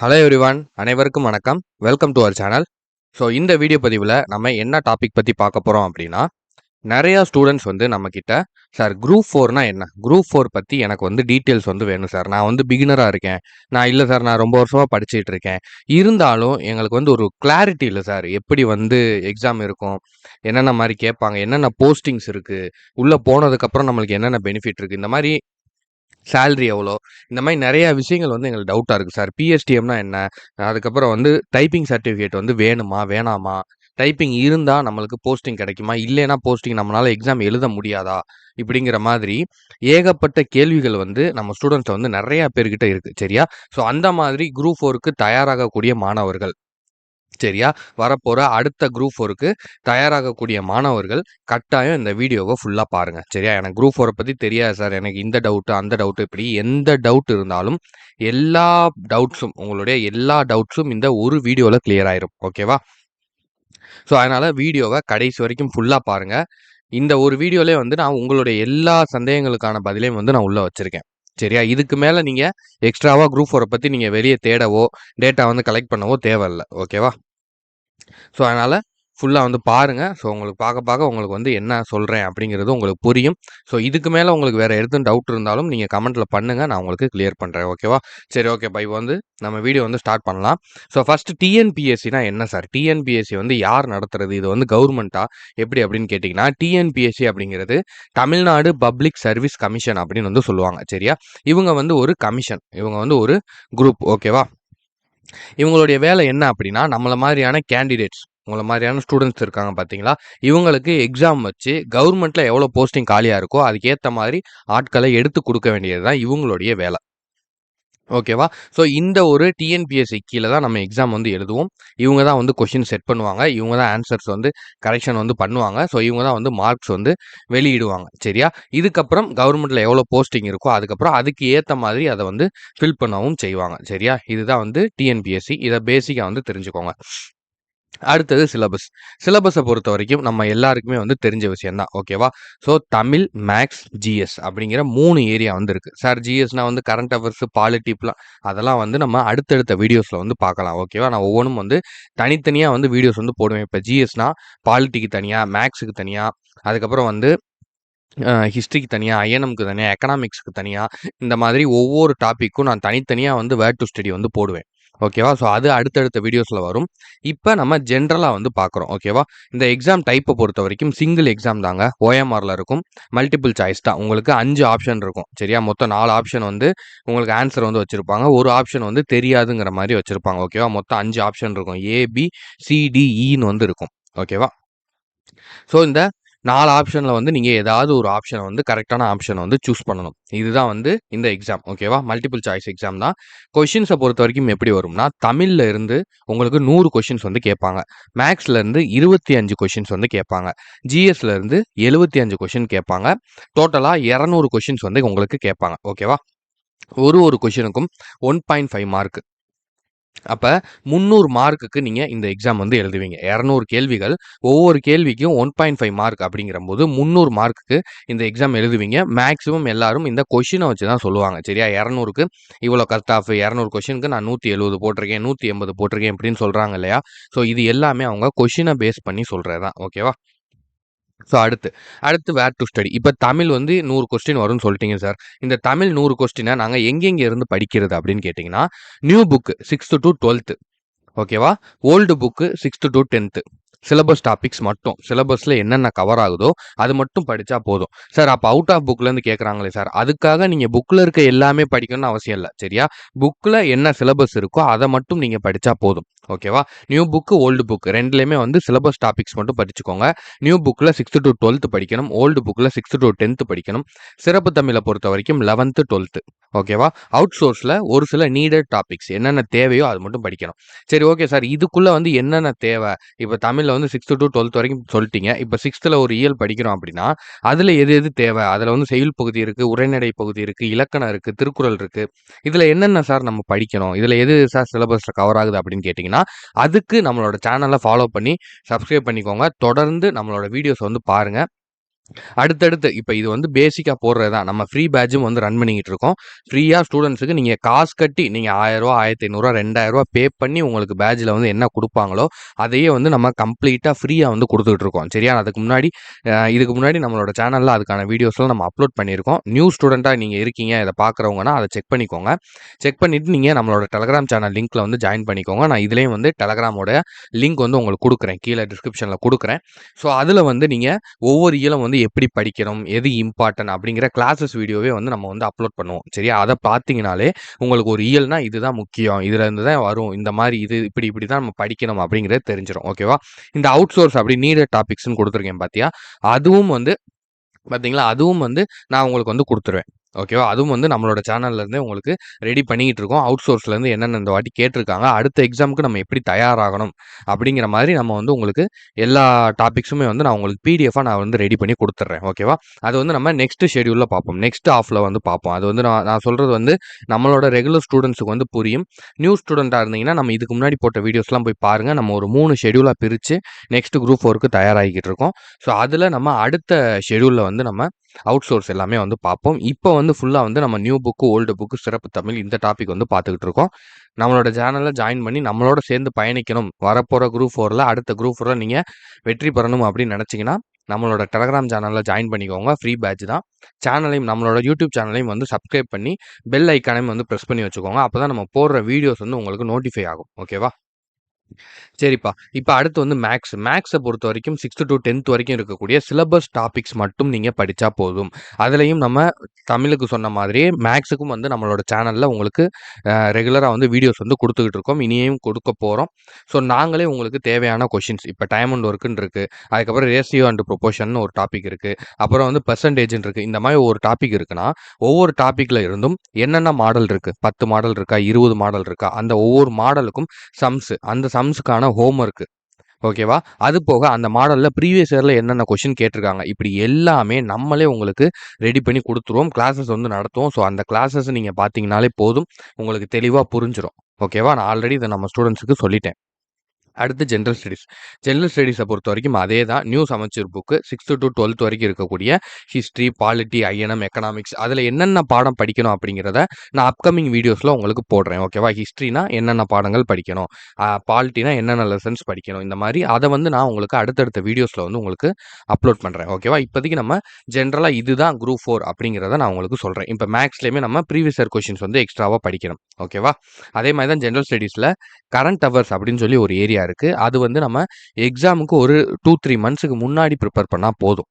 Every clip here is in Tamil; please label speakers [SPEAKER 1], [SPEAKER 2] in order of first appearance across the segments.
[SPEAKER 1] ஹலோ எவ்ரிவான் அனைவருக்கும் வணக்கம். Welcome to our channel so இந்த வீடியோ பதிவில் நம்ம என்ன டாபிக் பற்றி பார்க்க போகிறோம் அப்படின்னா நிறையா ஸ்டூடெண்ட்ஸ் வந்து நம்மக்கிட்ட சார் குரூப் ஃபோர்னால் என்ன? குரூப் ஃபோர் பற்றி எனக்கு வந்து டீட்டெயில்ஸ் வந்து வேணும் சார் நான் வந்து பிகினராக இருக்கேன். நான் இல்லை சார் நான் ரொம்ப வருஷமாக படிச்சுட்டு இருக்கேன். இருந்தாலும் எங்களுக்கு வந்து ஒரு கிளாரிட்டி இல்லை சார் எப்படி வந்து எக்ஸாம் இருக்கும்? என்னென்ன மாதிரி கேட்பாங்க? என்னென்ன போஸ்டிங்ஸ் இருக்குது உள்ளே போனதுக்கப்புறம் நம்மளுக்கு என்னென்ன பெனிஃபிட் இருக்குது இந்த மாதிரி சேல்ரி எவ்வளோ? இந்த மாதிரி நிறைய விஷயங்கள் வந்து எங்களுக்கு டவுட்டாக இருக்குது சார் பிஎஸ்டிஎம்னா என்ன? அதுக்கப்புறம் வந்து டைப்பிங் சர்டிஃபிகேட் வந்து வேணுமா வேணாமா? டைப்பிங் இருந்தால் நம்மளுக்கு போஸ்டிங் கிடைக்குமா? இல்லைன்னா போஸ்டிங் நம்மளால் எக்ஸாம் எழுத முடியாதா? இப்படிங்கிற மாதிரி ஏகப்பட்ட கேள்விகள் வந்து நம்ம ஸ்டூடெண்ட்ஸ் வந்து நிறையா பேர்கிட்ட இருக்குது சரியா? ஸோ அந்த மாதிரி குரூப் ஃபோருக்கு தயாராகக்கூடிய மாணவர்கள். சரியா? வரப்போகிற அடுத்த குரூப் ஃபோருக்கு தயாராகக்கூடிய மாணவர்கள் கட்டாயம் இந்த வீடியோவை ஃபுல்லாக பாருங்கள் சரியா? எனக்கு குரூப் ஃபோரை பற்றி தெரியாது சார் எனக்கு இந்த டவுட்டு அந்த டவுட்டு இப்படி எந்த டவுட் இருந்தாலும் எல்லா டவுட்ஸும் உங்களுடைய எல்லா டவுட்ஸும் இந்த ஒரு வீடியோவில் கிளியர் ஆயிரும். ஓகேவா ஸோ அதனால் வீடியோவை கடைசி வரைக்கும் ஃபுல்லாக பாருங்கள் இந்த ஒரு வீடியோலே வந்து நான் உங்களுடைய எல்லா சந்தேகங்களுக்கான பதிலையும் வந்து நான் உள்ளே வச்சுருக்கேன். சரியா இதுக்கு மேலே நீங்கள் எக்ஸ்ட்ராவாக குரூப் ஃபோரை பற்றி நீங்கள் வெளியே தேடவோ டேட்டா வந்து கலெக்ட் பண்ணவோ தேவையில்லை. ஓகேவா? ஸோ அதனால் ஃபுல்லாக வந்து பாருங்கள் ஸோ உங்களுக்கு பார்க்க பார்க்க உங்களுக்கு வந்து என்ன சொல்கிறேன் அப்படிங்கிறது உங்களுக்கு புரியும். ஸோ இதுக்கு மேலே உங்களுக்கு வேறு எதுவும் டவுட் இருந்தாலும் நீங்கள் கமெண்ட்டில் பண்ணுங்கள் நான் உங்களுக்கு கிளியர் பண்ணுறேன் ஓகேவா சரி ஓகே இப்போ வந்து நம்ம வீடியோ வந்து ஸ்டார்ட் பண்ணலாம். ஸோ ஃபஸ்ட்டு டிஎன்பிஎஸ்சினா என்ன சார் டிஎன்பிஎஸ்சி வந்து யார் நடத்துறது? இது வந்து கவர்மெண்ட்டா எப்படி அப்படின்னு கேட்டிங்கன்னா டிஎன்பிஎஸ்சி அப்படிங்கிறது தமிழ்நாடு பப்ளிக் சர்வீஸ் கமிஷன் அப்படின்னு வந்து சொல்லுவாங்க. சரியா? இவங்க வந்து ஒரு கமிஷன் இவங்க வந்து ஒரு குரூப் ஓகேவா இவங்களுடைய வேலை என்ன அப்படின்னா நம்மள மாதிரியான கேண்டிடேட்ஸ் உங்களை மாதிரியான ஸ்டூடெண்ட்ஸ் இருக்காங்க பார்த்தீங்களா இவங்களுக்கு எக்ஸாம் வச்சு கவர்மெண்ட்டில் எவ்வளோ போஸ்டிங் காலியாக இருக்கோ அதுக்கேற்ற மாதிரி ஆட்களை எடுத்து கொடுக்க வேண்டியது தான் இவங்களுடைய வேலை. ஓகேவா ஸோ இந்த ஒரு டிஎன்பிஎஸ்சி கீழே தான் நம்ம எக்ஸாம் வந்து எழுதுவோம். இவங்க தான் வந்து கொஷின் செட் பண்ணுவாங்க. இவங்க தான் ஆன்சர்ஸ் வந்து கரெக்ஷன் வந்து பண்ணுவாங்க. ஸோ இவங்க தான் வந்து மார்க்ஸ் வந்து வெளியிடுவாங்க. சரியா? இதுக்கப்புறம் கவர்மெண்ட்டில் எவ்வளோ போஸ்டிங் இருக்கோ அதுக்கப்புறம் அதுக்கு ஏற்ற மாதிரி அதை வந்து ஃபில் பண்ணவும் செய்வாங்க. சரியா? இதுதான் வந்து டிஎன்பிஎஸ்சி இதை பேசிக்காக வந்து தெரிஞ்சுக்கோங்க. அடுத்தது சிலபஸ் சிலபஸை பொறுத்த வரைக்கும் நம்ம எல்லாருக்குமே வந்து தெரிஞ்ச விஷயம் தான் ஓகேவா ஸோ தமிழ் மேக்ஸ் ஜிஎஸ் அப்படிங்கிற மூணு ஏரியா வந்து இருக்குது சார் ஜிஎஸ்னா வந்து கரண்ட் அஃபேர்ஸ் பாலிட்டிப்லாம் அதெல்லாம் வந்து நம்ம அடுத்தடுத்த வீடியோஸில் வந்து பார்க்கலாம் ஓகேவா நான் ஒவ்வொன்றும் வந்து தனித்தனியாக வந்து வீடியோஸ் வந்து போடுவேன். இப்போ ஜிஎஸ்னா பாலிட்டிக்கு தனியாக மேக்ஸுக்கு தனியாக அதுக்கப்புறம் வந்து ஹிஸ்ட்ரிக்கு தனியாக ஐஎன்எம்க்கு தனியாக எக்கனாமிக்ஸுக்கு தனியாக இந்த மாதிரி ஒவ்வொரு டாப்பிக்கும் நான் தனித்தனியாக வந்து வேர்ட் டு ஸ்டடி வந்து போடுவேன். ஓகேவா ஸோ அது அடுத்தடுத்த வீடியோஸில் வரும். இப்போ நம்ம ஜென்ரலாக வந்து பார்க்குறோம் ஓகேவா இந்த எக்ஸாம் டைப்பை பொறுத்த வரைக்கும் சிங்கிள் எக்ஸாம் தாங்க. ஓஎம்ஆரில் இருக்கும். மல்டிபிள் சாய்ஸ் தான். உங்களுக்கு அஞ்சு ஆப்ஷன் இருக்கும். சரியா? மொத்தம் நாலு ஆப்ஷன் வந்து உங்களுக்கு ஆன்சர் வந்து வச்சுருப்பாங்க. ஒரு ஆப்ஷன் வந்து தெரியாதுங்கிற மாதிரி வச்சுருப்பாங்க. ஓகேவா மொத்தம் அஞ்சு ஆப்ஷன் இருக்கும். ஏபி சிடிஇன்னு e வந்து இருக்கும். ஓகேவா ஸோ இந்த நாலு ஆப்ஷனில் வந்து நீங்கள் ஏதாவது ஒரு ஆப்ஷனை வந்து கரெக்டான ஆப்ஷனை வந்து சூஸ் பண்ணணும். இதுதான் வந்து இந்த எக்ஸாம் ஓகேவா மல்டிபிள் சாய்ஸ் எக்ஸாம் தான். கொஷின்ஸை பொறுத்த வரைக்கும் எப்படி வரும்னா தமிழில் இருந்து உங்களுக்கு நூறு கொஷின்ஸ் வந்து கேட்பாங்க. மேக்ஸ்லேருந்து இருபத்தி அஞ்சு கொஷின்ஸ் வந்து கேட்பாங்க. ஜிஎஸ்லேருந்து எழுபத்தி அஞ்சு கொஷின் கேட்பாங்க. டோட்டலாக இரநூறு கொஷின்ஸ் வந்து உங்களுக்கு கேட்பாங்க ஓகேவா ஒரு ஒரு கொஷினுக்கும் ஒன் பாயிண்ட் ஃபைவ் மார்க் அப்போ முந்நூறு மார்க்குக்கு நீங்கள் இந்த எக்ஸாம் வந்து எழுதுவீங்க. இரநூறு கேள்விகள் ஒவ்வொரு கேள்விக்கும் ஒன் பாயிண்ட் ஃபைவ் மார்க் அப்படிங்கிற போது முந்நூறு மார்க்குக்கு இந்த எக்ஸாம் எழுதுவீங்க. மேக்ஸிமம் எல்லாரும் இந்த கொஷினை வச்சு தான் சொல்லுவாங்க. சரியா? இரநூறுக்கு இவ்வளோ கட் ஆஃப் இரநூறு கொஷினுக்கு நான் நூற்றி எழுபது போட்டிருக்கேன் நூற்றி எண்பது போட்டிருக்கேன் அப்படின்னு சொல்கிறாங்க இல்லையா? ஸோ இது எல்லாமே அவங்க கொஷினை பேஸ் பண்ணி சொல்கிறது தான் ஓகேவா ஸோ அடுத்து அடுத்து வேர் டு ஸ்டடி இப்போ தமிழ் வந்து நூறு கொஸ்டின் வரும்னு சொல்லிட்டீங்க சார் இந்த தமிழ் நூறு கொஸ்டினை நாங்கள் எங்கெங்கே இருந்து படிக்கிறது அப்படின்னு கேட்டிங்கன்னா new book sixth to twelfth ஓகேவா old book sixth to tenth syllabus topics மட்டும் சிலபஸில் என்னென்ன கவர் ஆகுதோ அது மட்டும் படித்தா போதும். சார் அப்போ அவுட் ஆஃப் புக்லேருந்து கேட்குறாங்களே சார் அதுக்காக நீங்கள் புக்கில் இருக்க எல்லாமே படிக்கணும்னு அவசியம் இல்லை சரியா? புக்கில் என்ன சிலபஸ் இருக்கோ அதை மட்டும் நீங்கள் படித்தா போதும் ஓகேவா நியூ புக்கு ஓல்டு புக் ரெண்டுலேயுமே வந்து சிலபஸ் டாபிக்ஸ் மட்டும் படிச்சுக்கோங்க. நியூ புக்கில் சிக்ஸ்த்து டு டுவெல்த்து படிக்கணும் ஓல்டு புக்கில் சிக்ஸ்த்து டு டென்த்து படிக்கணும். சிறப்பு தமிழை பொறுத்த வரைக்கும் லெவன்த்து டுவெல்த்து ஓகேவா அவுட் சோர்ஸில் ஒரு சில நீடட் டாபிக்ஸ் என்னென்ன தேவையோ அது மட்டும் படிக்கணும். சரி ஓகே சார் இதுக்குள்ளே வந்து என்னென்ன தேவை? இப்போ தமிழ் தமிழில் வந்து சிக்ஸ்த்து டு டுவெல்த் வரைக்கும் சொல்லிட்டீங்க. இப்போ சிக்ஸ்த்தில் ஒரு இயல் படிக்கிறோம் அப்படின்னா அதில் எது எது தேவை? அதில் வந்து செயல் பகுதி இருக்குது உரைநடை பகுதி இருக்குது இலக்கணம் இருக்குது திருக்குறள் இருக்குது இதில் என்னென்ன சார் நம்ம படிக்கணும்? இதில் எது சார் சிலபஸில் கவர் ஆகுது அப்படின்னு கேட்டிங்கன்னா அதுக்கு நம்மளோட சேனலை ஃபாலோ பண்ணி சப்ஸ்கிரைப் பண்ணிக்கோங்க. தொடர்ந்து நம்மளோட வீடியோஸ் வந்து பாருங்கள் அடுத்தடுத்து இப்போ இது வந்து பேசிக்காக போடுறது தான் நம்ம ஃப்ரீ பேட்சும் வந்து ரன் பண்ணிக்கிட்டு இருக்கோம். ஃப்ரீயாக ஸ்டூடெண்ட்ஸுக்கு நீங்கள் காசு கட்டி நீங்கள் ஆயிரரூவா ஆயிரத்தி ஐநூறுரூவா ரெண்டாயிரரூவா பே பண்ணி உங்களுக்கு பேட்சில் வந்து என்ன கொடுப்பாங்களோ அதையே வந்து நம்ம கம்ப்ளீட்டாக ஃப்ரீயாக வந்து கொடுத்துட்டு இருக்கோம். சரியா? அதுக்கு முன்னாடி இதுக்கு முன்னாடி நம்மளோட சேனலில் அதுக்கான வீடியோஸ்லாம் நம்ம அப்லோட் பண்ணியிருக்கோம். நியூ ஸ்டூடெண்ட்டாக நீங்கள் இருக்கீங்க இதை பார்க்குறவங்கன்னா அதை செக் பண்ணிக்கோங்க. செக் பண்ணிவிட்டு நீங்கள் நம்மளோட டெலகிராம் சேனல் லிங்க்கில் வந்து ஜாயின் பண்ணிக்கோங்க. நான் இதுலேயும் வந்து டெலகிராமோட லிங்க் வந்து உங்களுக்கு கொடுக்குறேன். கீழே டிஸ்கிரிப்ஷனில் கொடுக்குறேன். ஸோ அதில் வந்து நீங்கள் ஒவ்வொரு இயலும் வந்து எப்படி படிக்கணும் எது இம்பார்ட்டன்ட் அப்படிங்கிற கிளாஸஸ் வீடியோவே வந்து நம்ம வந்து அப்லோட் பண்ணுவோம். சரியா? அதை பார்த்தீங்கனாலே உங்களுக்கு ஒரு இயல்னா இதுதான் முக்கியம். இதில் இருந்து தான் வரும். இந்த மாதிரி இது இப்படி இப்படி தான் நம்ம படிக்கணும் அப்படிங்கிறது தெரிஞ்சிடும் ஓகேவா இந்த அவுட் சோர்ஸ் அப்படி நீட டாபிக்ஸ்னு கொடுத்துருக்கேன் பார்த்தியா அதுவும் வந்து பார்த்தீங்களா அதுவும் வந்து நான் உங்களுக்கு வந்து கொடுத்துருவேன். ஓகேவா அதுவும் வந்து நம்மளோட சேனல்லேருந்தே உங்களுக்கு ரெடி பண்ணிக்கிட்டு இருக்கோம். அவுட் சோர்ஸ்லேருந்து என்னென்ன இந்த வாட்டி கேட்டிருக்காங்க? அடுத்த எக்ஸாமுக்கு நம்ம எப்படி தயாராகணும்? அப்படிங்கிற மாதிரி நம்ம வந்து உங்களுக்கு எல்லா டாபிக்ஸுமே வந்து நான் உங்களுக்கு பிடிஎஃபாக நான் வந்து ரெடி பண்ணி கொடுத்துட்றேன். ஓகேவா அது வந்து நம்ம நெக்ஸ்ட் ஷெடியூலில் பார்ப்போம். நெக்ஸ்ட் ஆஃபில் வந்து பார்ப்போம். அது வந்து நான் நான் சொல்கிறது வந்து நம்மளோட ரெகுலர் ஸ்டூடெண்ட்ஸுக்கு வந்து புரியும். நியூ ஸ்டூடெண்ட்டாக இருந்தீங்கன்னா நம்ம இதுக்கு முன்னாடி போட்ட வீடியோஸ்லாம் போய் பாருங்கள் நம்ம ஒரு மூணு ஷெடியூலாக பிரித்து நெக்ஸ்ட் குரூப் ஒர்க்கு தயாராகிக்கிட்டு இருக்கோம். ஸோ அதில் நம்ம அடுத்த ஷெடியூலில் வந்து நம்ம அவுட் சோர்ஸ் எல்லாமே வந்து பார்ப்போம். இப்போ வந்து ஃபுல்லாக வந்து நம்ம நியூ புக்கு ஓல்டு புக்கு சிறப்பு தமிழ் இந்த டாபிக் வந்து பார்த்துக்கிட்டு இருக்கோம். நம்மளோட சேனலில் ஜாயின் பண்ணி நம்மளோட சேர்ந்து பயணிக்கணும். வரப்போகிற குரூப் ஃபோரில் அடுத்த குரூப் ஃபோரில் நீங்கள் வெற்றி பெறணும் அப்படின்னு நினச்சிங்கன்னா நம்மளோட டெலகிராம் சேனலில் ஜாயின் பண்ணிக்கோங்க. ஃப்ரீ பேட்ச் தான். சேனலையும் நம்மளோட யூடியூப் சேனலையும் வந்து சப்ஸ்கிரைப் பண்ணி பெல் ஐக்கானையும் வந்து ப்ரெஸ் பண்ணி வச்சுக்கோங்க. அப்போ தான் நம்ம போடுற வீடியோஸ் வந்து உங்களுக்கு நோட்டிஃபை ஆகும். ஓகேவா சரிப்பா. இப்போ அடுத்து வந்து மேக்ஸ் மேக்ஸை பொறுத்த வரைக்கும் சிக்ஸ்த்து டு டென்த் வரைக்கும் இருக்கக்கூடிய சிலபஸ் டாபிக்ஸ் மட்டும் நீங்கள் படித்தா போதும். அதுலேயும் நம்ம தமிழுக்கு சொன்ன மாதிரியே மேக்ஸுக்கும் வந்து நம்மளோட சேனலில் உங்களுக்கு ரெகுலராக வந்து வீடியோஸ் வந்து கொடுத்துக்கிட்டு இருக்கோம். இனியும் கொடுக்க போகிறோம் ஸோ நாங்களே உங்களுக்கு தேவையான கொஷின்ஸ் இப்போ டைம் அண்ட் ஒர்க்குன்னு இருக்குது அதுக்கப்புறம் ரேஷியோ அண்ட் ப்ரொபோஷன் ஒரு டாபிக் இருக்குது அப்புறம் வந்து பெர்சன்டேஜ்னு இருக்குது இந்த மாதிரி ஒரு டாபிக் இருக்குன்னா ஒவ்வொரு டாப்பிக்கில் இருந்தும் என்னென்ன மாடல் இருக்குது பத்து மாடல் இருக்கா? இருபது மாடல் இருக்கா? அந்த ஒவ்வொரு மாடலுக்கும் சம்ஸ் அந்த சம்ஸுக்கான ஹோம்ஒர்க்கு ஓகேவா அது போக அந்த மாடலில் ப்ரீவியஸ் இயரில் என்னென்ன கொஷின் கேட்டிருக்காங்க? இப்படி எல்லாமே நம்மளே உங்களுக்கு ரெடி பண்ணி கொடுத்துருவோம். கிளாஸஸ் வந்து நடத்துவோம். ஸோ அந்த கிளாஸஸ் நீங்கள் பார்த்தீங்கனாலே போதும். உங்களுக்கு தெளிவாக புரிஞ்சிடும் ஓகேவா நான் ஆல்ரெடி இதை நம்ம ஸ்டூடெண்ட்ஸுக்கு சொல்லிட்டேன். அடுத்து ஜென்ரல் ஸ்டடீஸ் ஜென்ரல் ஸ்டடீஸை பொறுத்த வரைக்கும் அதே தான் new Samacheer book sixth to twelfth வரைக்கும் இருக்கக்கூடிய ஹிஸ்ட்ரி பாலிட்டி ஐஎன்எம் எக்கனாமிக்ஸ் அதில் என்னென்ன பாடம் படிக்கணும் அப்படிங்கிறத நான் அப்கமிங் வீடியோஸில் உங்களுக்கு போடுறேன் ஓகேவா ஹிஸ்ட்ரினா என்னென்ன பாடங்கள் படிக்கணும்? பாலிட்டினா என்னென்ன லெசன்ஸ் படிக்கணும்? இந்த மாதிரி அதை வந்து நான் உங்களுக்கு அடுத்தடுத்த வீடியோஸில் வந்து உங்களுக்கு அப்லோட் பண்ணுறேன் ஓகேவா இப்போதைக்கு நம்ம ஜென்ரலாக இதுதான் குரூப் ஃபோர் அப்படிங்கிறத நான் உங்களுக்கு சொல்கிறேன் இப்போ மேக்ஸ்லேயுமே நம்ம ப்ரீவியஸ் இயர் கொஷின்ஸ் வந்து எக்ஸ்ட்ராவாக படிக்கணும் ஓகேவா அதே மாதிரி தான் ஜென்ரல் ஸ்டடீஸில் கரண்ட் அவர்ஸ் அப்படின்னு சொல்லி ஒரு ஏரியா இருக்குது அது வந்து நம்ம எக்ஸாமுக்கு ஒரு டூ த்ரீ மந்த்ஸுக்கு முன்னாடி ப்ரிப்பேர் பண்ணால் போதும்.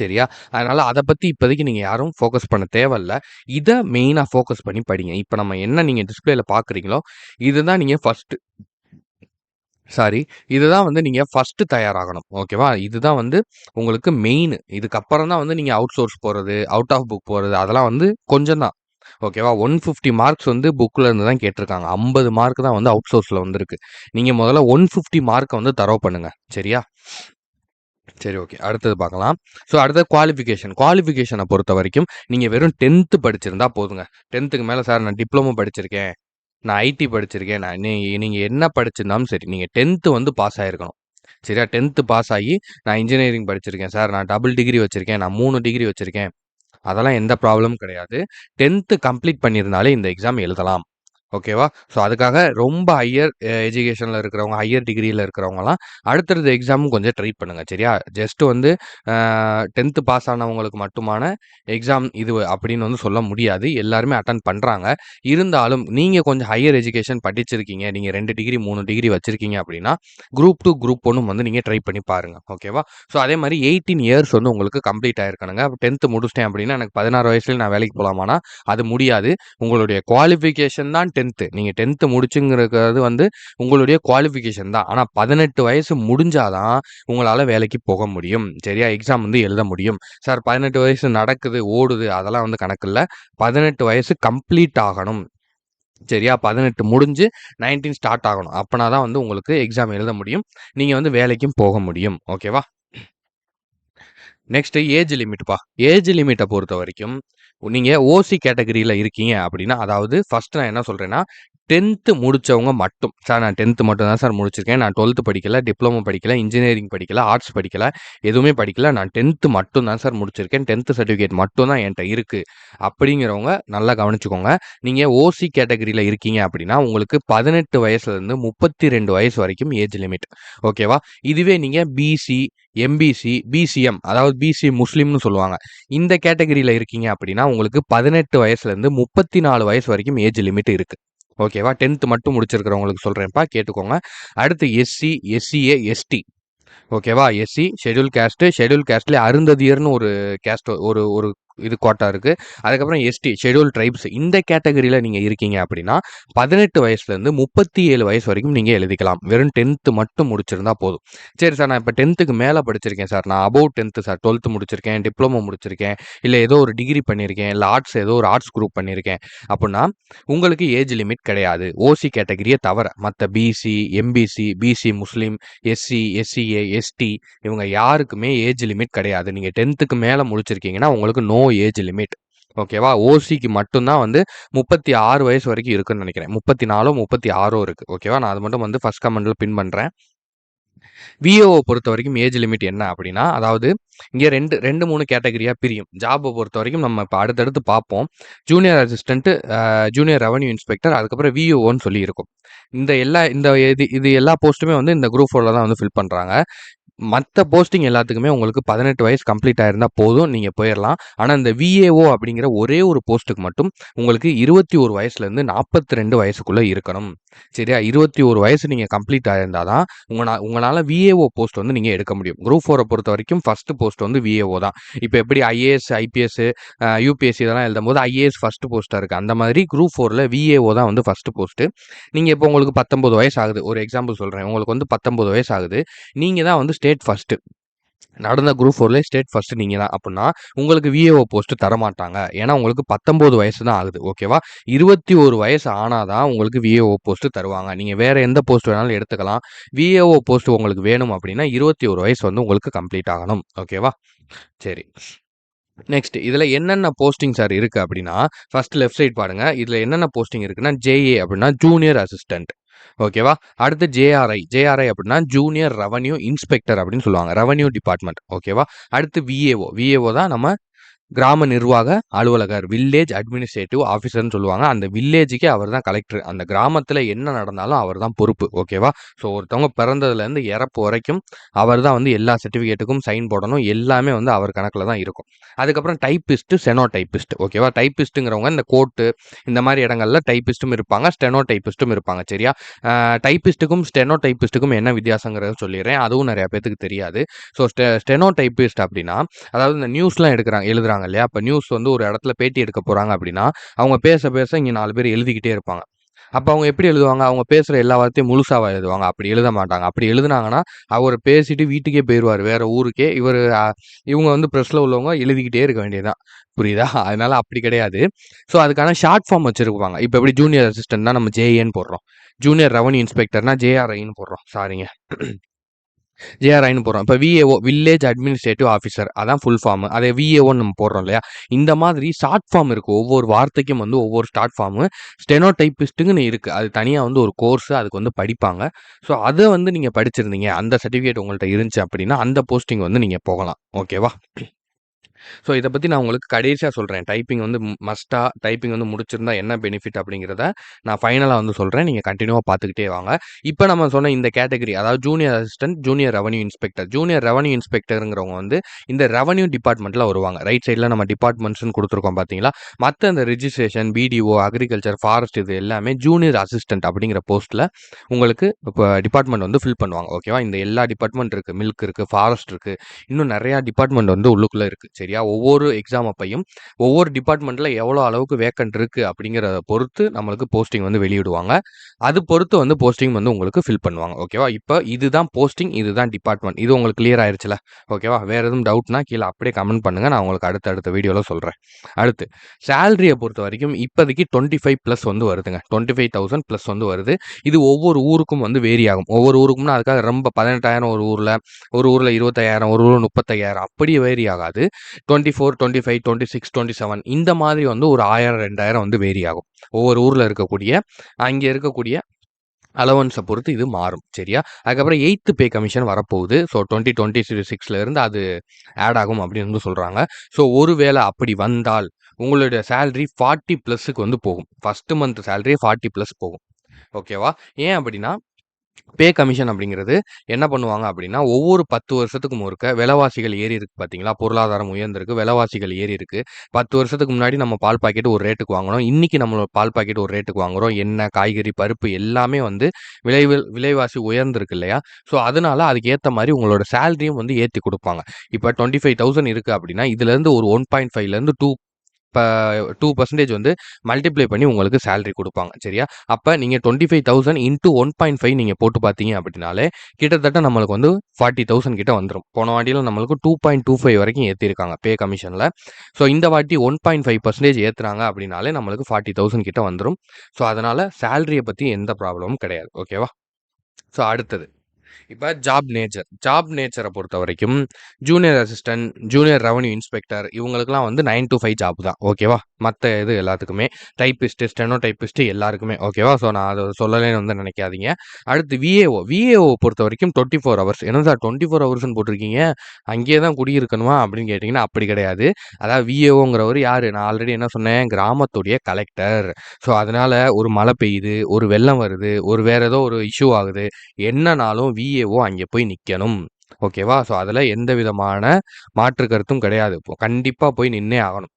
[SPEAKER 1] சரியா? அதனால் அதை பற்றி இப்போதைக்கு நீங்கள் யாரும் ஃபோக்கஸ் பண்ண தேவையில்ல. இதை மெயினாக ஃபோக்கஸ் பண்ணி படிங்க. இப்போ நம்ம என்ன நீங்கள் டிஸ்பிளேல பார்க்குறீங்களோ இதுதான் நீங்கள் ஃபஸ்ட்டு சாரி இதுதான் வந்து நீங்கள் ஃபஸ்ட்டு தயாராகணும். ஓகேவா? இதுதான் வந்து உங்களுக்கு மெயின். இதுக்கப்புறம் தான் வந்து நீங்கள் அவுட் சோர்ஸ் போகிறது அவுட் ஆஃப் புக் போகிறது அதெல்லாம் வந்து கொஞ்சம் தான் ஓகேவா ஒன் ஃபிஃப்டி மார்க்ஸ் வந்து புக்கில் இருந்து தான் கேட்டிருக்காங்க. ஐம்பது மார்க் தான் வந்து அவுட் சோர்ஸில் வந்துருக்கு. நீங்கள் முதல்ல ஒன் ஃபிஃப்டி மார்க்கை வந்து தரவு பண்ணுங்கள் சரியா? சரி ஓகே அடுத்தது பார்க்கலாம். ஸோ அடுத்தது குவாலிஃபிகேஷன் குவாலிஃபிகேஷனை பொறுத்த வரைக்கும் நீங்கள் வெறும் டென்த்து படிச்சிருந்தா போதுங்க. டென்த்துக்கு மேலே சார் நான் டிப்ளமோ படிச்சிருக்கேன். நான் ஐடி படிச்சிருக்கேன். நான் நீ நீங்கள் என்ன படிச்சிருந்தாலும் சரி நீங்கள் டென்த்து வந்து பாஸ் ஆகிருக்கணும் சரியா? டென்த்து பாஸ் ஆகி நான் இன்ஜினியரிங் படிச்சிருக்கேன் சார். நான் டபுள் டிகிரி வச்சுருக்கேன். நான் மூணு டிகிரி வச்சுருக்கேன். அதெல்லாம் எந்த ப்ராப்ளமும் கிடையாது. டென்த்து கம்ப்ளீட் பண்ணியிருந்தாலே இந்த எக்ஸாம் எழுதலாம். ஓகேவா? ஸோ அதுக்காக ரொம்ப ஹையர் எஜுகேஷனில் இருக்கிறவங்க ஹையர் டிகிரியில் இருக்கிறவங்கலாம் அடுத்தடுத்த எக்ஸாமும் கொஞ்சம் ட்ரை பண்ணுங்கள் சரியா? ஜஸ்ட் வந்து டென்த்து பாஸ் ஆனவங்களுக்கு மட்டுமான எக்ஸாம் இது அப்படின்னு வந்து சொல்ல முடியாது. எல்லாருமே அட்டன் பண்ணுறாங்க இருந்தாலும் நீங்கள் கொஞ்சம் ஹையர் எஜுகேஷன் படிச்சிருக்கீங்க நீங்கள் ரெண்டு டிகிரி மூணு டிகிரி வச்சுருக்கீங்க அப்படின்னா குரூப் டூ குரூப் ஒன்றும் வந்து நீங்கள் ட்ரை பண்ணி பாருங்கள் ஓகேவா? ஸோ அதே மாதிரி எயிட்டீன் இயர்ஸ் வந்து உங்களுக்கு கம்ப்ளீட் ஆயிருக்கணுங்க. டென்த்து முடிச்சிட்டேன் அப்படின்னா எனக்கு பதினாறு வயசுல நான் வேலைக்கு போகலாமானா அது முடியாது. உங்களுடைய குவாலிஃபிகேஷன் தான் டென்த்து நீங்கள் டென்த்து முடிச்சுங்கிறது வந்து உங்களுடைய குவாலிஃபிகேஷன் தான். ஆனால் பதினெட்டு வயசு முடிஞ்சாதான் உங்களால் வேலைக்கு போக முடியும். சரியா? எக்ஸாம் வந்து எழுத முடியும். சார் பதினெட்டு வயசு நடக்குது ஓடுது அதெல்லாம் வந்து கணக்கு இல்லை. பதினெட்டு வயசு கம்ப்ளீட் ஆகணும். சரியா? பதினெட்டு முடிஞ்சு நைன்டீன் ஸ்டார்ட் ஆகணும். அப்போனா தான் வந்து உங்களுக்கு எக்ஸாம் எழுத முடியும். நீங்கள் வந்து வேலைக்கும் போக முடியும். ஓகேவா நெக்ஸ்ட்டு ஏஜ் லிமிட்ப்பா ஏஜ் லிமிட்டை பொறுத்த வரைக்கும் நீங்கள் ஓசி கேட்டகரியில் இருக்கீங்க அப்படின்னா அதாவது ஃபர்ஸ்ட் நான் என்ன சொல்கிறேன்னா டென்த்து முடிச்சவங்க மட்டும். சார் நான் டென்த்து மட்டும் தான் சார் முடிச்சிருக்கேன். நான் டுவெல்த்து படிக்கல டிப்ளமோ படிக்கல இன்ஜினியரிங் படிக்கல ஆர்ட்ஸ் படிக்கல எதுவுமே படிக்கல. நான் டென்த்து மட்டும் தான் சார் முடிச்சிருக்கேன். டென்த்து சர்டிஃபிகேட் மட்டும் தான் என்கிட்ட இருக்குது அப்படிங்கிறவங்க நல்லா கவனிச்சுக்கோங்க. நீங்கள் ஓசி கேட்டகரியில் இருக்கீங்க அப்படின்னா உங்களுக்கு பதினெட்டு வயசுலேருந்து முப்பத்தி ரெண்டு வயசு வரைக்கும் ஏஜ் லிமிட் ஓகேவா இதுவே நீங்கள் பிசி எம்பிசி பிசிஎம் அதாவது பிசி முஸ்லீம்னு சொல்லுவாங்க. இந்த கேட்டகரியில் இருக்கீங்க அப்படின்னா உங்களுக்கு பதினெட்டு வயசுலேருந்து முப்பத்தி நாலு வயசு வரைக்கும் ஏஜ் லிமிட் இருக்குது ஓகேவா? டென்த்து மட்டும் முடிச்சிருக்கிறவங்களுக்கு சொல்கிறேன்ப்பா கேட்டுக்கோங்க. அடுத்து எஸ்சி எஸ்சிஏ எஸ்டி. ஓகேவா? SC schedule caste. ஷெட்யூல் கேஸ்ட்லேயே அருந்ததியர்னு ஒரு கேஸ்ட் ஒரு ஒரு இது கோட்டா இருக்குது அதுக்கப்புறம் எஸ்டி ஷெடியூல் ட்ரைப்ஸ் இந்த கேட்டகரியில் நீங்கள் இருக்கீங்க அப்படின்னா பதினெட்டு வயசுலேருந்து முப்பத்தி ஏழு வயசு வரைக்கும் நீங்கள் எழுதிக்கலாம். வெறும் டென்த்து மட்டும் முடிச்சிருந்தா போதும். சரி சார் நான் இப்போ டென்த்துக்கு மேலே படிச்சிருக்கேன் சார் நான் அபவுட் டென்த்து சார் டுவெல்த்து முடிச்சிருக்கேன் டிப்ளமோ முடிச்சிருக்கேன் இல்லை ஏதோ ஒரு டிகிரி பண்ணியிருக்கேன் இல்லை ஆர்ட்ஸ் ஏதோ ஒரு ஆர்ட்ஸ் குரூப் பண்ணியிருக்கேன் அப்படின்னா உங்களுக்கு ஏஜ் லிமிட் கிடையாது. ஓசி கேட்டகரியை தவிர மற்ற BC MBC BC Muslim SC SCA ST இவங்க யாருக்குமே ஏஜ் லிமிட் கிடையாது. நீங்கள் டென்த்துக்கு மேலே முடிச்சிருக்கீங்கன்னா உங்களுக்கு நோ ஏஜ் லிமிட் ஓகேவா ஓசிக்கு மட்டும்தான் வந்து முப்பத்தி ஆறு வயசு வரைக்கும் இருக்குன்னு நினைக்கிறேன். முப்பத்தி நாலோ முப்பத்தி ஆறோ இருக்குது ஓகேவா நான் அது மட்டும் வந்து ஃபஸ்ட் கமெண்ட்டில் பின் பண்ணுறேன் விஓவை பொறுத்த வரைக்கும் ஏஜ் லிமிட் என்ன அப்படின்னா அதாவது இங்கே ரெண்டு ரெண்டு மூணு கேட்டகரியாக பிரியும். ஜாபை பொறுத்த வரைக்கும் நம்ம இப்போ அடுத்தடுத்து பார்ப்போம். Junior assistant junior revenue inspector அதுக்கப்புறம் விஓன்னு சொல்லி இருக்கும் இந்த எல்லா இந்த இது இது எல்லா போஸ்ட்டுமே வந்து இந்த குரூப் ஃபோரில் தான் வந்து ஃபில் பண்ணுறாங்க மற்ற போஸ்டிங் எல்லாத்துக்குமே உங்களுக்கு பதினெட்டு வயசு கம்ப்ளீட் ஆயிருந்தால் போதும் நீங்கள் போயிடலாம் ஆனால் இந்த விஏஓ அப்படிங்கிற ஒரே ஒரு போஸ்ட்டுக்கு மட்டும் உங்களுக்கு இருபத்தி ஒரு வயசுலேருந்து நாற்பத்தி ரெண்டு வயசுக்குள்ளே இருக்கணும். சரியா? இருபத்தி ஒரு வயசு நீங்கள் கம்ப்ளீட் ஆயிருந்தால் தான் உங்களால் உங்களால் விஏஓ போஸ்ட் வந்து நீங்கள் எடுக்க முடியும். குரூப் ஃபோரை பொறுத்த வரைக்கும் ஃபஸ்ட்டு போஸ்ட் வந்து விஏஓ தான். இப்போ எப்படி ஐஏஎஸ் ஐபிஎஸ் யூபிஎஸ்சி இதெல்லாம் எழுதும் போது ஐஏஎஸ் ஃபஸ்ட்டு போஸ்ட்டாக இருக்குது அந்த மாதிரி குரூப் ஃபோரில் விஏஓ தான் வந்து ஃபஸ்ட்டு போஸ்ட்டு. நீங்கள் இப்போ உங்களுக்கு பத்தொம்பது வயசு ஆகுது. ஒரு எக்ஸாம்பிள் சொல்கிறேன் உங்களுக்கு வந்து பத்தொம்பது வயசு ஆகுது. நீங்கள் தான் வந்து ஸ்டேட் ஃபஸ்ட்டு நடந்த குரூப் ஃபோர்லேயே ஸ்டேட் ஃபஸ்ட்டு நீங்கள் தான் அப்படின்னா உங்களுக்கு விஏஓ போஸ்ட்டு தரமாட்டாங்க. ஏன்னா உங்களுக்கு பத்தொம்போது வயசு தான் ஆகுது. ஓகேவா? இருபத்தி ஒரு வயசு ஆனால் தான் உங்களுக்கு விஏஓ போஸ்ட்டு தருவாங்க. நீங்கள் வேறு எந்த போஸ்ட் வேணாலும் எடுத்துக்கலாம். விஏஓ போஸ்ட் உங்களுக்கு வேணும் அப்படின்னா இருபத்தி ஒரு வயசு வந்து உங்களுக்கு கம்ப்ளீட் ஆகணும். ஓகேவா? சரி. நெக்ஸ்ட் இதில் என்னென்ன போஸ்டிங் சார் இருக்குது அப்படின்னா ஃபர்ஸ்ட் லெஃப்ட் சைட் பாருங்கள் இதில் என்னென்ன போஸ்டிங் இருக்குன்னா ஜேஏ அப்படின்னா ஜூனியர் அசிஸ்டன்ட் ஓகேவா? அடுத்து ஜேஆர்ஐ ஜேஆர்ஐ அப்படின்னா ஜூனியர் ரெவன்யூ இன்ஸ்பெக்டர் அப்படின்னு சொல்லுவாங்க. ரெவன்யூ டிபார்ட்மெண்ட் ஓகேவா? அடுத்து விஏஓ விஏஓ தான் நம்ம கிராம நிர்வாக அலுவலகர் வில்லேஜ் அட்மினிஸ்ட்ரேட்டிவ் ஆஃபீஸர்னு சொல்லுவாங்க. அந்த வில்லேஜுக்கே அவர் தான் கலெக்டர் அந்த கிராமத்தில் என்ன நடந்தாலும் அவர் தான் பொறுப்பு ஓகேவா ஸோ ஒருத்தவங்க பிறந்ததுலேருந்து இறப்பு வரைக்கும் அவர் தான் வந்து எல்லா சர்டிஃபிகேட்டுக்கும் சைன் போடணும். எல்லாமே வந்து அவர் கணக்கில் தான் இருக்கும். அதுக்கப்புறம் டைப்பிஸ்ட்டு செனோ டைப்பிஸ்ட் ஓகேவா டைப்பிஸ்ட்டுங்கிறவங்க இந்த கோர்ட்டு இந்த மாதிரி இடங்கள்ல டைப்பிஸ்ட்டும் இருப்பாங்க ஸ்டெனோ டைப்பிஸ்ட்டும் இருப்பாங்க சரியா? டைப்பிஸ்ட்டுக்கும் ஸ்டெனோ டைப்பிஸ்ட்டுக்கும் என்ன வித்தியாசங்கிறத சொல்லிடுறேன். அதுவும் நிறைய பேத்துக்கு தெரியாது. ஸோ ஸ்டெ ஸ்டெனோ டைப்பிஸ்ட் அப்படின்னா அதாவது இந்த நியூஸ்லாம் எடுக்கிறாங்க எழுதுறாங்க. இல்லையா? இப்போ நியூஸ் வந்து ஒரு இடத்துல பேட்டி எடுக்க போகிறாங்க அப்படின்னா அவங்க பேச பேச இங்கே நாலு பேர் எழுதிக்கிட்டே இருப்பாங்க. அப்போ அவங்க எப்படி எழுதுவாங்க? அவங்க பேசுகிற எல்லா வார்த்தையும் முழுசாவாக எழுதுவாங்க? அப்படி எழுத மாட்டாங்க. அப்படி எழுதுனாங்கன்னா அவர் பேசிட்டு வீட்டுக்கே போயிடுவார் வேற ஊருக்கே இவர் இவங்க வந்து ப்ரெஸ்ஸில் உள்ளவங்க எழுதிக்கிட்டே இருக்க வேண்டியதுதான். புரியுதா? அதனால அப்படி கிடையாது. ஸோ அதுக்கான ஷார்ட் ஃபார்ம் வச்சிருப்பாங்க. இப்போ எப்படி ஜூனியர் அசிஸ்டன்ட்னா நம்ம ஜேஏன்னு போடுறோம். ஜூனியர் ரெவன்யூ இன்ஸ்பெக்டர்னா ஜேஆர்ஐன்னு போடுறோம். சாரிங்க ஜேஆர்ஐன்னு போடுறோம். இப்போ விஏஓ வில்லேஜ் அட்மினிஸ்ட்ரேட்டிவ் ஆஃபீஸர் அதான் ஃபுல் ஃபார்ம் அதே விஏஓன்னு நம்ம போடுறோம் இல்லையா? இந்த மாதிரி ஷார்ட் ஃபார்ம் இருக்குது ஒவ்வொரு வார்த்தைக்கும் வந்து ஒவ்வொரு ஷார்ட் ஃபார்மு ஸ்டெனோ டைப்பிஸ்ட்டுங்கன்னு இருக்குது அது தனியாக வந்து ஒரு கோர்ஸ் அதுக்கு வந்து படிப்பாங்க. ஸோ அதை வந்து நீங்கள் படிச்சிருந்தீங்க. அந்த சர்டிஃபிகேட் உங்கள்கிட்ட இருந்துச்சு அப்படின்னா அந்த போஸ்டிங் வந்து நீங்கள் போகலாம். ஓகேவா ஸோ இதை பற்றி நான் உங்களுக்கு கடைசியாக சொல்கிறேன் டைப்பிங் வந்து மஸ்ட்டாக டைப்பிங் வந்து முடிச்சிருந்தா என்ன பெனிஃபிட் அப்படிங்கிறத நான் ஃபைனலாக வந்து சொல்கிறேன் நீங்கள் கண்டினியூவாக பார்த்துக்கிட்டே வாங்க. இப்போ நம்ம சொன்ன இந்த கேட்டகரி அதாவது junior assistant junior revenue inspector junior revenue இன்ஸ்பெக்டருங்கிறவங்க வந்து இந்த ரெவன்யூ டிபார்ட்மெண்ட்டில் வருவாங்க. ரைட் சைடில் நம்ம டிபார்ட்மெண்ட்ஸ்னு கொடுத்துருக்கோம் பார்த்தீங்களா மற்ற இந்த ரிஜிஸ்ட்ரேஷன் பிடிஓ அக்ரிகல்ச்சர் ஃபாரஸ்ட் இது எல்லாமே ஜூனியர் அசிஸ்டன்ட் அப்படிங்கிற போஸ்ட்டில் உங்களுக்கு இப்போ டிபார்ட்மெண்ட் வந்து ஃபில் பண்ணுவாங்க. ஓகேவா இந்த எல்லா டிபார்ட்மெண்ட் இருக்குது மில்க் இருக்குது ஃபாரஸ்ட் இருக்குது இன்னும் நிறையா டிபார்ட்மெண்ட் வந்து உள்ளுக்குள்ளே இருக்குது சரி சரியா? ஒவ்வொரு எக்ஸாம் அப்பையும் ஒவ்வொரு டிபார்ட்மெண்ட்டில் எவ்வளோ அளவுக்கு வேக்கண்ட் இருக்குது அப்படிங்கிறத பொறுத்து நம்மளுக்கு போஸ்டிங் வந்து வெளியிடுவாங்க. அது பொறுத்து வந்து போஸ்டிங் வந்து உங்களுக்கு ஃபில் பண்ணுவாங்க. ஓகேவா இப்போ இதுதான் போஸ்டிங் இதுதான் டிபார்ட்மெண்ட் இது உங்களுக்கு கிளியர் ஆயிடுச்சுல ஓகேவா வேறு எதுவும் டவுட்னா கீழே அப்படியே கமெண்ட் பண்ணுங்கள் நான் உங்களுக்கு அடுத்த அடுத்த வீடியோவில் சொல்கிறேன் அடுத்து சேலரியை பொறுத்த வரைக்கும் இப்போதைக்கு டுவெண்ட்டி ஃபைவ் ப்ளஸ் வந்து வருதுங்க. டுவெண்ட்டி ஃபைவ் தௌசண்ட் ப்ளஸ் வந்து வருது. இது ஒவ்வொரு ஊருக்கும் வந்து வேரி ஆகும். ஒவ்வொரு ஊருக்கும்னா அதுக்காக ரொம்ப பதினெட்டாயிரம் ஒரு ஊரில் ஒரு ஊரில் இருபத்தாயிரம் ஒரு ஊரில் முப்பத்தையாயிரம் அப்படியே வேரி ஆகாது. Twenty four twenty five twenty six twenty seven இந்த மாதிரி வந்து ஒரு ஆயிரம் ரெண்டாயிரம் வந்து வேரி ஆகும். ஒவ்வொரு ஊரில் இருக்கக்கூடிய அங்கே இருக்கக்கூடிய அலவன்ஸை பொறுத்து இது மாறும். சரியா? அதுக்கப்புறம் எயித்து பே கமிஷன் வரப்போகுது. ஸோ டுவெண்ட்டி டுவெண்ட்டி சிக்ஸ்லேருந்து அது ஆட் ஆகும் அப்படின்னு வந்து சொல்கிறாங்க ஸோ ஒருவேளை அப்படி வந்தால் உங்களுடைய சேலரி ஃபார்ட்டி ப்ளஸுக்கு வந்து போகும். First month salary forty plus போகும். ஓகேவா ஏன் அப்படின்னா பே கமிஷன் அப்படிங்கிறது என்ன பண்ணுவாங்க அப்படின்னா ஒவ்வொரு பத்து வருஷத்துக்கும் ஒருக்க விலைவாசிகள் ஏறி இருக்கு பார்த்தீங்களா? பொருளாதாரம் உயர்ந்திருக்கு விலைவாசிகள் ஏறி இருக்கு. பத்து வருஷத்துக்கு முன்னாடி நம்ம பால் பாக்கெட் ஒரு ரேட்டுக்கு வாங்குறோம். இன்னைக்கு நம்ம பால் பாக்கெட் ஒரு ரேட்டுக்கு வாங்குறோம். எண்ணெய் காய்கறி பருப்பு எல்லாமே வந்து விலை விலைவாசி உயர்ந்திருக்கு இல்லையா? ஸோ அதனால அதுக்கு ஏற்ற மாதிரி உங்களோட சேலரியும் வந்து ஏற்றி கொடுப்பாங்க. இப்போ டுவெண்ட்டி ஃபைவ் தௌசண்ட் இருக்குது அப்படின்னா இதுலேருந்து ஒரு ஒன் பாயிண்ட் ஃபைவ்லேருந்து டூ இப்போ டூ பர்சன்டேஜ் வந்து மல்டிப்ளை பண்ணி உங்களுக்கு சேலரி கொடுப்பாங்க சரியா? அப்போ நீங்கள் twenty five thousand into one point five நீங்கள் போட்டு பார்த்தீங்க அப்படின்னாலே கிட்டத்தட்ட நம்மளுக்கு வந்து ஃபார்ட்டி தௌசண்ட் கிட்ட வந்துடும் போன வாட்டியில் நம்மளுக்கு டூ பாயிண்ட் டூ ஃபைவ் வரைக்கும் ஏற்றிருக்காங்க பே கமிஷனில் ஸோ இந்த வாட்டி ஒன் பாயிண்ட் ஃபைவ் பர்சன்டேஜ் ஏற்றுறாங்க அப்படின்னாலே நம்மளுக்கு ஃபார்ட்டி தௌசண்ட் கிட்ட வந்துடும் ஸோ அதனால் சேலரியை பற்றி எந்த ப்ராப்ளமும் கிடையாது ஓகேவா ஸோ அடுத்தது. இப்போ ஜாப் நேச்சர் ஜாப் நேச்சரை பொறுத்த வரைக்கும் junior assistant junior revenue inspector இவங்களுக்குலாம் வந்து நைன் டு ஃபைவ் ஜாப் தான். ஓகேவா மற்ற இது எல்லாத்துக்குமே. டைப்பிஸ்ட்டு ஸ்டெனோ டைப்பிஸ்ட்டு எல்லாருக்குமே. ஓகேவா ஸோ நான் அதை சொல்லலைன்னு வந்து நினைக்காதீங்க. அடுத்து விஏஓ விஏஓ பொறுத்த வரைக்கும் டுவெண்ட்டி ஃபோர் ஹவர்ஸ் என்ன சார் டுவெண்ட்டி ஃபோர் ஹவர்ஸ்னு போட்டிருக்கீங்க? அங்கேயே தான் குடியிருக்கணுமா? அப்படின்னு கேட்டிங்கன்னா அப்படி கிடையாது. அதாவது விஏஓங்கிறவர் யார்? நான் ஆல்ரெடி என்ன சொன்னேன்? கிராமத்துடைய கலெக்டர் ஸோ அதனால் ஒரு மழை பெய்யுது ஒரு வெள்ளம் வருது ஒரு வேறு ஏதோ ஒரு இஷ்யூ ஆகுது. என்னனாலும் விஏஓ அங்கே போய் நிற்கணும் ஓகேவா ஸோ அதில் எந்த விதமான மாற்று கருத்தும் கிடையாது. இப்போ கண்டிப்பாக போய் நின்னே ஆகணும்.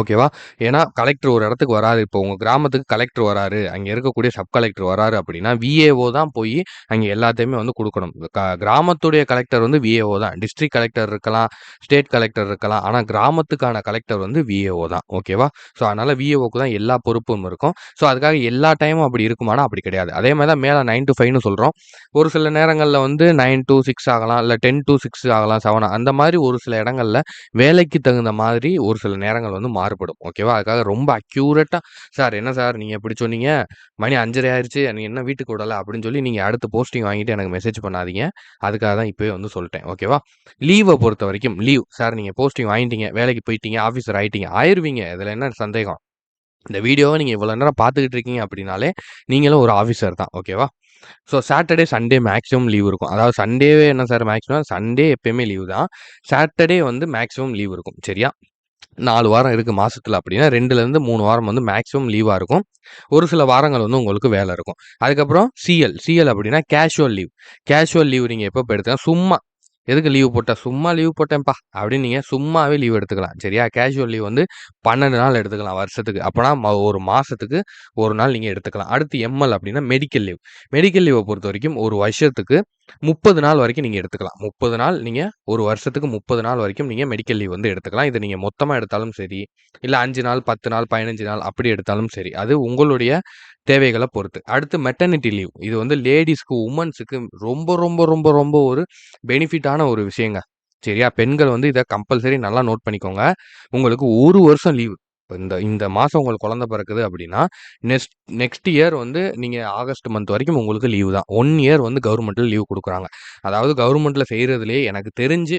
[SPEAKER 1] ஓகேவா? ஏன்னா கலெக்டர் ஒரு இடத்துக்கு வராரு. இப்போ உங்கள் கிராமத்துக்கு கலெக்டர் வராரு. அங்கே இருக்கக்கூடிய சப் கலெக்டர் வராரு அப்படின்னா விஏஓ தான் போய் அங்கே எல்லாத்தையுமே வந்து கொடுக்கணும். க கிராமத்துடைய கலெக்டர் வந்து விஏஓ தான். டிஸ்ட்ரிக்ட் கலெக்டர் இருக்கலாம் ஸ்டேட் கலெக்டர் இருக்கலாம். ஆனால் கிராமத்துக்கான கலெக்டர் வந்து விஏஓ தான். ஓகேவா? ஸோ அதனால் விஏஓக்கு தான் எல்லா பொறுப்பும் இருக்கும். ஸோ அதுக்காக எல்லா டைமும் அப்படி இருக்குமானா அப்படி கிடையாது. அதே மாதிரி தான் மேலே நைன் டு ஃபைவ்னு சொல்கிறோம் ஒரு சில நேரங்களில் வந்து நைன் டு சிக்ஸ் ஆகலாம் இல்லை டென் டு சிக்ஸ் ஆகலாம் செவன் அந்த மாதிரி ஒரு சில இடங்களில் வேலைக்கு தகுந்த மாதிரி ஒரு சில நேரங்கள் வந்து மாறுபடும். ஓகேவா அதுக்காக ரொம்ப அக்யூரேட்டாக சார் என்ன சார்? நீங்கள் எப்படி சொன்னீங்க. மணி அஞ்சரை ஆயிடுச்சு எனக்கு என்ன வீட்டுக்கு விடலை? அப்படின்னு சொல்லி நீங்கள் அடுத்த போஸ்டிங் வாங்கிட்டு எனக்கு மெசேஜ் பண்ணாதீங்க. அதுக்காக தான் இப்போயே வந்து சொல்லிட்டேன். ஓகேவா லீவை பொறுத்த வரைக்கும் லீவ் சார் நீங்கள் போஸ்டிங் வாங்கிட்டீங்க. வேலைக்கு போயிட்டீங்க. ஆஃபீஸர் ஆகிட்டீங்க ஆயிருவீங்க. இதில் என்ன சந்தேகம்? இந்த வீடியோவை நீங்கள் இவ்வளோ நேரம் பார்த்துக்கிட்டு இருக்கீங்க அப்படின்னாலே நீங்களும் ஒரு ஆஃபீஸர் தான். ஓகேவா so Saturday Sunday maximum leave இருக்கும். அதாவது சண்டேவே என்ன சார்? மேக்ஸிமம் சண்டே எப்பயுமே லீவ் தான். சாட்டர்டே வந்து மேக்ஸிமம் லீவ் இருக்கும். சரியா? நாலு வாரம் இருக்குது மாதத்தில் அப்படின்னா ரெண்டுலேருந்து மூணு வாரம் வந்து மேக்ஸிமம் லீவாக இருக்கும். ஒரு சில வாரங்கள் வந்து உங்களுக்கு வேலை இருக்கும். அதுக்கப்புறம் சிஎல் சிஎல் அப்படின்னா கேஷுவல் லீவ் கேஷுவல் லீவ் நீங்கள் எப்போ எடுத்துக்கலாம் சும்மா எதுக்கு லீவ் போட்டேன் சும்மா லீவ் போட்டேன்ப்பா. அப்படின்னு நீங்கள் சும்மாவே லீவ் எடுத்துக்கலாம். சரியா? கேஷுவல் லீவ் வந்து பன்னெண்டு நாள் எடுத்துக்கலாம் வருஷத்துக்கு. அப்போனா ஒரு மாதத்துக்கு ஒரு நாள் நீங்கள் எடுத்துக்கலாம். அடுத்து எம்எல் அப்படின்னா மெடிக்கல் லீவ் மெடிக்கல் லீவை பொறுத்த வரைக்கும் ஒரு வருஷத்துக்கு முப்பது நாள் வரைக்கும் நீங்கள் எடுத்துக்கலாம். முப்பது நாள் நீங்கள் ஒரு வருஷத்துக்கு முப்பது நாள் வரைக்கும் நீங்கள் மெடிக்கல் லீவ் வந்து எடுத்துக்கலாம். இதை நீங்கள் மொத்தமாக எடுத்தாலும் சரி இல்லை அஞ்சு நாள் பத்து நாள் பதினஞ்சு நாள் அப்படி எடுத்தாலும் சரி அது உங்களுடைய தேவைகளை பொறுத்து. அடுத்து மெட்டர்னிட்டி லீவ் இது வந்து லேடிஸ்க்கு உமன்ஸுக்கு ரொம்ப ரொம்ப ரொம்ப ரொம்ப ஒரு பெனிஃபிட்டான ஒரு விஷயங்க. சரியா? பெண்கள் வந்து இதை கம்பல்சரி நல்லா நோட் பண்ணிக்கோங்க. உங்களுக்கு ஒரு வருஷம் லீவு. இந்த இந்த மாதம் உங்களுக்கு குழந்த பிறக்குது அப்படின்னா நெக்ஸ்ட் நெக்ஸ்ட் இயர் வந்து நீங்கள் ஆகஸ்ட் மந்த் வரைக்கும் உங்களுக்கு லீவு தான். ஒன் இயர் வந்து கவர்மெண்ட்டில் லீவு கொடுக்குறாங்க. அதாவது கவர்மெண்ட்டில் செய்கிறதுலேயே எனக்கு தெரிஞ்சு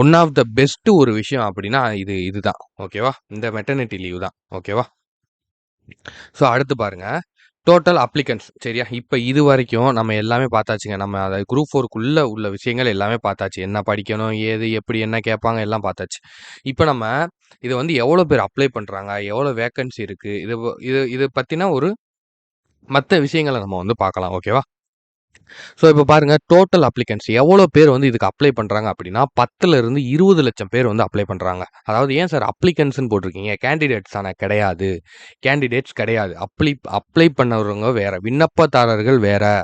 [SPEAKER 1] ஒன் ஆஃப் த பெஸ்ட்டு ஒரு விஷயம் அப்படின்னா இது இதுதான் ஓகேவா? இந்த மெட்டர்னிட்டி லீவு தான். ஓகேவா? ஸோ அடுத்து பாருங்கள் டோட்டல் அப்ளிகன்ஸ் சரியா? இப்போ இது வரைக்கும் நம்ம எல்லாமே பார்த்தாச்சுங்க. நம்ம அதை குரூப் ஃபோருக்குள்ளே உள்ள விஷயங்கள் எல்லாமே பார்த்தாச்சு. என்ன படிக்கணும் ஏது எப்படி என்ன கேட்பாங்க எல்லாம் பார்த்தாச்சு. இப்போ நம்ம இதை வந்து எவ்வளோ பேர் அப்ளை பண்ணுறாங்க எவ்வளோ வேக்கன்சி இருக்குது இது இது இதை பற்றின ஒரு மற்ற விஷயங்களை நம்ம வந்து பார்க்கலாம் ஓகேவா ஸோ இப்போ பாருங்க டோட்டல் அப்ளிகன்ஸ் எவ்வளோ பேர் வந்து இதுக்கு அப்ளை பண்ணுறாங்க அப்படின்னா பத்துலேருந்து இருபது லட்சம் பேர் வந்து அப்ளை பண்ணுறாங்க அதாவது ஏன் சார் அப்ளிகன்ஸ்னு போட்டிருக்கீங்க? கேண்டிடேட்ஸ் ஆனால் கிடையாது. கேண்டிடேட்ஸ் கிடையாது. அப்ளை அப்ளை பண்ணவங்க வேறு விண்ணப்பதாரர்கள் வேறு.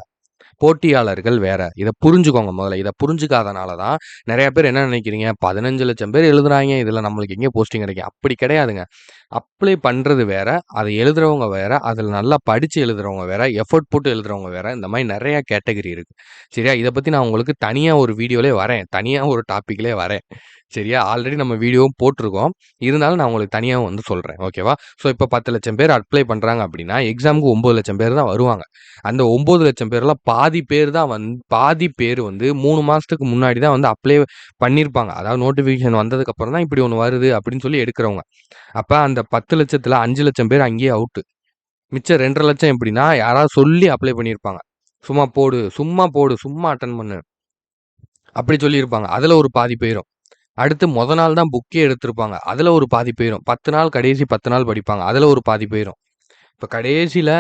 [SPEAKER 1] போட்டியாளர்கள் வேற. இதை புரிஞ்சுக்கோங்க முதல்ல. இதை புரிஞ்சுக்காதனால தான் நிறைய பேர் என்ன நினைக்கிறீங்க? பதினஞ்சு லட்சம் பேர் எழுதுறாங்க. இதில் நம்மளுக்கு எங்கே போஸ்டிங் கிடைக்கும். அப்படி கிடையாதுங்க. அப்ளை பண்ணுறது வேற, அதை எழுதுறவங்க வேற, அதில் நல்லா படித்து எழுதுறவங்க வேற, எஃபர்ட் போட்டு எழுதுறவங்க வேற, இந்த மாதிரி நிறையா கேட்டகரி இருக்குது சரியா? இதை பற்றி நான் உங்களுக்கு தனியாக ஒரு வீடியோலே வரேன். தனியாக ஒரு டாப்பிக்லேயே வரேன். சரியா? ஆல்ரெடி நம்ம வீடியோவும் போட்டிருக்கோம் இருந்தாலும் நான் உங்களுக்கு தனியாகவும் வந்து சொல்கிறேன் ஓகேவா? ஸோ இப்போ பத்து லட்சம் பேர் அப்ளை பண்ணுறாங்க அப்படின்னா, எக்ஸாமுக்கு 9,00,000 பேர் தான் வருவாங்க. அந்த ஒம்பது லட்சம் பேரில் பாதி பேர் தான் வந் பாதி பேர் வந்து மூணு மாதத்துக்கு முன்னாடி தான் வந்து அப்ளை பண்ணியிருப்பாங்க. அதாவது நோட்டிஃபிகேஷன் வந்ததுக்கப்புறம் தான் இப்படி ஒன்று வருது அப்படின்னு சொல்லி எடுக்கிறவங்க. அப்போ அந்த 10,00,000த்துல 5,00,000 பேர் அங்கேயே அவுட்டு. மிச்சம் 2,50,000 எப்படின்னா, யாராவது சொல்லி அப்ளை பண்ணியிருப்பாங்க. சும்மா போடு, சும்மா போடு, சும்மா அட்டன் பண்ணு. அப்படி சொல்லியிருப்பாங்க. அதில் ஒரு பாதி போயிடும் அடுத்து முத நாள் தான் புக்கே எடுத்திருப்பாங்க. அதில் ஒரு பாதி போயிடும் பத்து நாள் கடைசி 10 நாள் படிப்பாங்க. அதில் ஒரு பாதி போயிடும் இப்போ கடைசியில்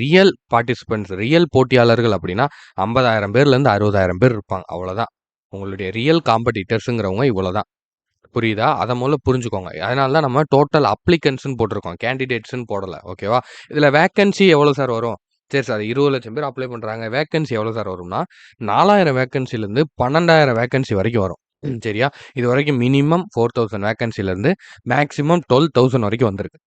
[SPEAKER 1] ரியல் பார்ட்டிசிபென்ட்ஸ், ரியல் போட்டியாளர்கள் அப்படின்னா 50,000 பேர்லேருந்து 60,000 பேர் இருப்பாங்க. அவ்வளோதான். உங்களுடைய ரியல் காம்படிட்டர்ஸ்ங்கிறவங்க இவ்வளோதான். புரியுதா? அதை முதல்ல புரிஞ்சுக்கோங்க. அதனால தான் நம்ம டோட்டல் அப்ளிகன்ட்ஸ்ன்னு போட்டிருக்கோம். கேண்டிடேட்ஸ்ன்னு போடல. ஓகேவா? இதில் வேக்கன்சி எவ்வளோ சார் வரும்? சரி சார் 20,00,000 பேர் அப்ளை பண்ணுறாங்க வேக்கன்சி எவ்வளோ சார் வரும்னா, 4,000 வேக்கன்சிலேருந்து 12,000 வேக்கன்சி வரைக்கும் வரும். சரியா? இது வரைக்கும் மினிமம் 4,000 வேக்கன்சிலேருந்து மேக்ஸிமம் 12,000 வரைக்கும் வந்திருக்கு.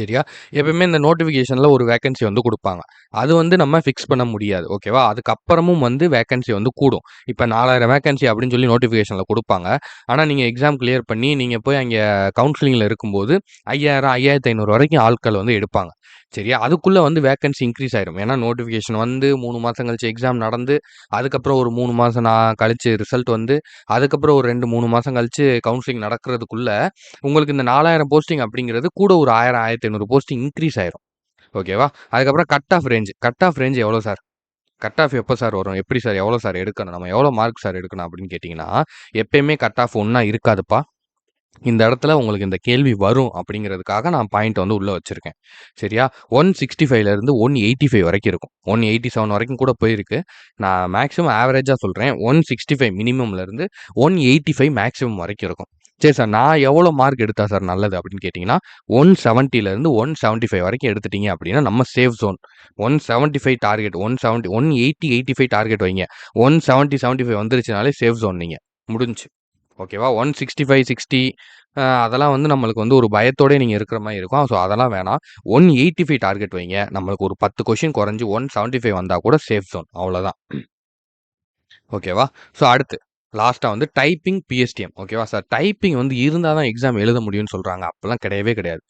[SPEAKER 1] சரியா? எப்பயுமே இந்த நோட்டிஃபிகேஷனில் ஒரு வேக்கன்சி வந்து கொடுப்பாங்க அது வந்து நம்ம ஃபிக்ஸ் பண்ண முடியாது. ஓகேவா? அதுக்கப்புறமும் வந்து வேக்கன்சி வந்து கூடும். இப்போ நாலாயிரம் வேக்கன்சி அப்படின்னு சொல்லி நோட்டிஃபிகேஷனில் கொடுப்பாங்க ஆனால் நீங்கள் எக்ஸாம் கிளியர் பண்ணி நீங்கள் போய் அங்கே கவுன்சிலிங்கில் இருக்கும்போது 5,000, 5,500 வரைக்கும் ஆட்கள் வந்து எடுப்பாங்க. சரியா? அதுக்குள்ளே வந்து வேக்கன்சி இன்க்ரீஸ் ஆயிரும். ஏன்னா நோட்டிஃபிகேஷன் வந்து மூணு மாதம் கழிச்சு எக்ஸாம் நடந்து, அதுக்கப்புறம் ஒரு மூணு மாதம் நான் கழிச்சு ரிசல்ட் வந்து, அதுக்கப்புறம் ஒரு ரெண்டு மூணு மாதம் கழிச்சு கவுன்சிலிங் நடக்கிறதுக்குள்ளே உங்களுக்கு இந்த 4,000 போஸ்டிங் அப்படிங்கிறது கூட ஒரு ஆயிரம் ஆயிரத்தி 1000, 1,500 போஸ்டிங் இன்க்ரீஸ் ஆயிரும். ஓகேவா? அதுக்கப்புறம் cut off range. Cut off range எவ்வளோ சார்? கட் ஆஃப் எப்போ சார் வரும்? எப்படி சார்? எவ்வளோ சார் எடுக்கணும்? நம்ம எவ்வளோ மார்க் சார் எடுக்கணும்? அப்படின்னு கேட்டிங்கன்னா எப்பயுமே கட் ஆஃப் ஒன்றா இருக்காதுப்பா. இந்த இடத்துல உங்களுக்கு இந்த கேள்வி வரும் அப்படிங்கிறதுக்காக நான் பாயிண்ட் வந்து உள்ளே வச்சுருக்கேன் சரியா? 165லேருந்து 185 வரைக்கும் இருக்கும். 187 வரைக்கும் கூட போயிருக்கு. நான் மேக்ஸிமம் ஆவரேஜாக சொல்கிறேன் ஒன் சிக்ஸ்டி ஃபைவ் மினிமம்லேருந்து 185 மேக்ஸிமம் வரைக்கும் இருக்கும். சரி சார் நான் எவ்வளோ மார்க் எடுத்தா சார் நல்லது அப்படின்னு கேட்டிங்கன்னால் ஒன் செவன்ட்டிலேருந்து ஒன் செவன்ட்டி ஃபைவ் வரைக்கும் எடுத்துட்டீங்க அப்படின்னா நம்ம சேஃப் ஜோன். 175 டார்கெட் 170 180, 85 டார்கெட் வைங்க. 170, 75 வந்துருச்சுனாலே சேஃப் ஜோன் நீங்கள் முடிஞ்சுச்சு. ஓகேவா? ஒன் சிக்ஸ்டி ஃபைவ் சிக்ஸ்டி அதெல்லாம் வந்து நம்மளுக்கு வந்து ஒரு பயத்தோடய நீங்கள் இருக்கிற மாதிரி இருக்கும். ஸோ அதெல்லாம் வேணாம். 185 டார்கெட் வைங்க. நம்மளுக்கு ஒரு பத்து கொஷின் குறைஞ்சி ஒன் செவன்ட்டி ஃபைவ் வந்தால் கூட சேஃப் ஜோன். அவ்வளோதான். ஓகேவா? ஸோ அடுத்து லாஸ்ட்டாக வந்து டைப்பிங், பிஎஸ்டிஎம். ஓகேவா சார்? டைப்பிங் வந்து இருந்தால் தான் எக்ஸாம் எழுத முடியும்னு சொல்கிறாங்க அப்போல்லாம் கிடையவே கிடையாது.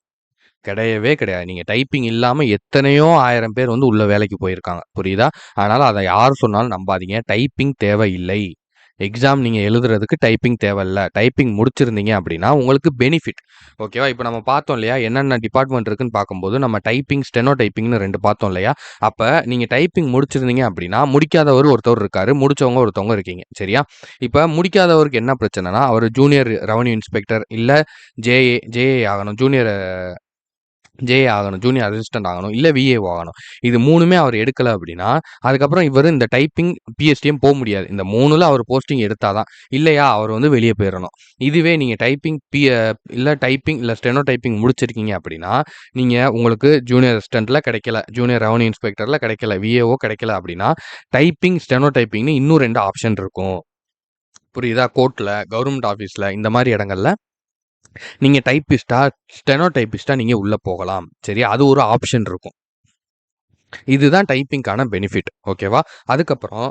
[SPEAKER 1] கிடையவே கிடையாது. நீங்கள் டைப்பிங் இல்லாமல் எத்தனையோ ஆயிரம் பேர் வந்து உள்ள வேலைக்கு போயிருக்காங்க. புரியுதா? அதனால் அதை யார் சொன்னாலும் நம்பாதீங்க. டைப்பிங் தேவையில்லை. எக்ஸாம் நீங்கள் எழுதுறதுக்கு டைப்பிங் தேவையில்ல. டைப்பிங் முடிச்சிருந்தீங்க அப்படின்னா உங்களுக்கு பெனிஃபிட். ஓகேவா? இப்போ நம்ம பார்த்தோம் இல்லையா? என்னென்ன டிபார்ட்மெண்ட் இருக்குன்னு பார்க்கும்போது, நம்ம டைப்பிங், ஸ்டெனோ டைப்பிங்னு ரெண்டு பார்த்தோம் இல்லையா? அப்போ நீங்கள் டைப்பிங் முடிச்சிருந்தீங்க அப்படின்னா, முடிக்காதவர் ஒருத்தவர் இருக்காரு. முடிச்சவங்க ஒருத்தவங்க இருக்கீங்க. சரியா? இப்போ முடிக்காதவருக்கு என்ன பிரச்சனைனா, அவர் ஜூனியர் ரெவன்யூ இன்ஸ்பெக்டர் இல்லை ஜேஏ ஜேஏ ஆகணும். ஜூனியர் ஜேஏ ஆகணும். ஜூனியர் அசிஸ்டன்ட் ஆகணும். இல்லை விஏஓ ஆகணும். இது மூணுமே அவர் எடுக்கலை அப்படின்னா, அதுக்கப்புறம் இவர் இந்த டைப்பிங், பிஎஸ்டியும் போக முடியாது. இந்த மூணுல அவர் போஸ்டிங் எடுத்தால் தான். இல்லையா அவர் வந்து வெளியே போயிடணும் இதுவே நீங்கள் டைப்பிங், பி இல்லை டைப்பிங் இல்லை ஸ்டெனோ டைப்பிங் முடிச்சிருக்கீங்க அப்படின்னா, நீங்கள் உங்களுக்கு ஜூனியர் அசிஸ்டண்ட்டில் கிடைக்கல. ஜூனியர் ரெவன்யூ இன்ஸ்பெக்டரில் கிடைக்கல. விஏஓ கிடைக்கல அப்படின்னா, டைப்பிங், ஸ்டெனோ டைப்பிங்னு இன்னும் ரெண்டு ஆப்ஷன் இருக்கும். புரியுதா? கோர்ட்டில் கவர்மெண்ட் ஆஃபீஸில் இந்த மாதிரி இடங்கள்ல நீங்கள் டைப்பிஸ்டா ஸ்டெனோ டைப்பிஸ்டா நீங்கள் உள்ளே போகலாம். சரி அது ஒரு ஆப்ஷன் இருக்கும். இதுதான் டைப்பிங்க்கான பெனிஃபிட். ஓகேவா? அதுக்கப்புறம்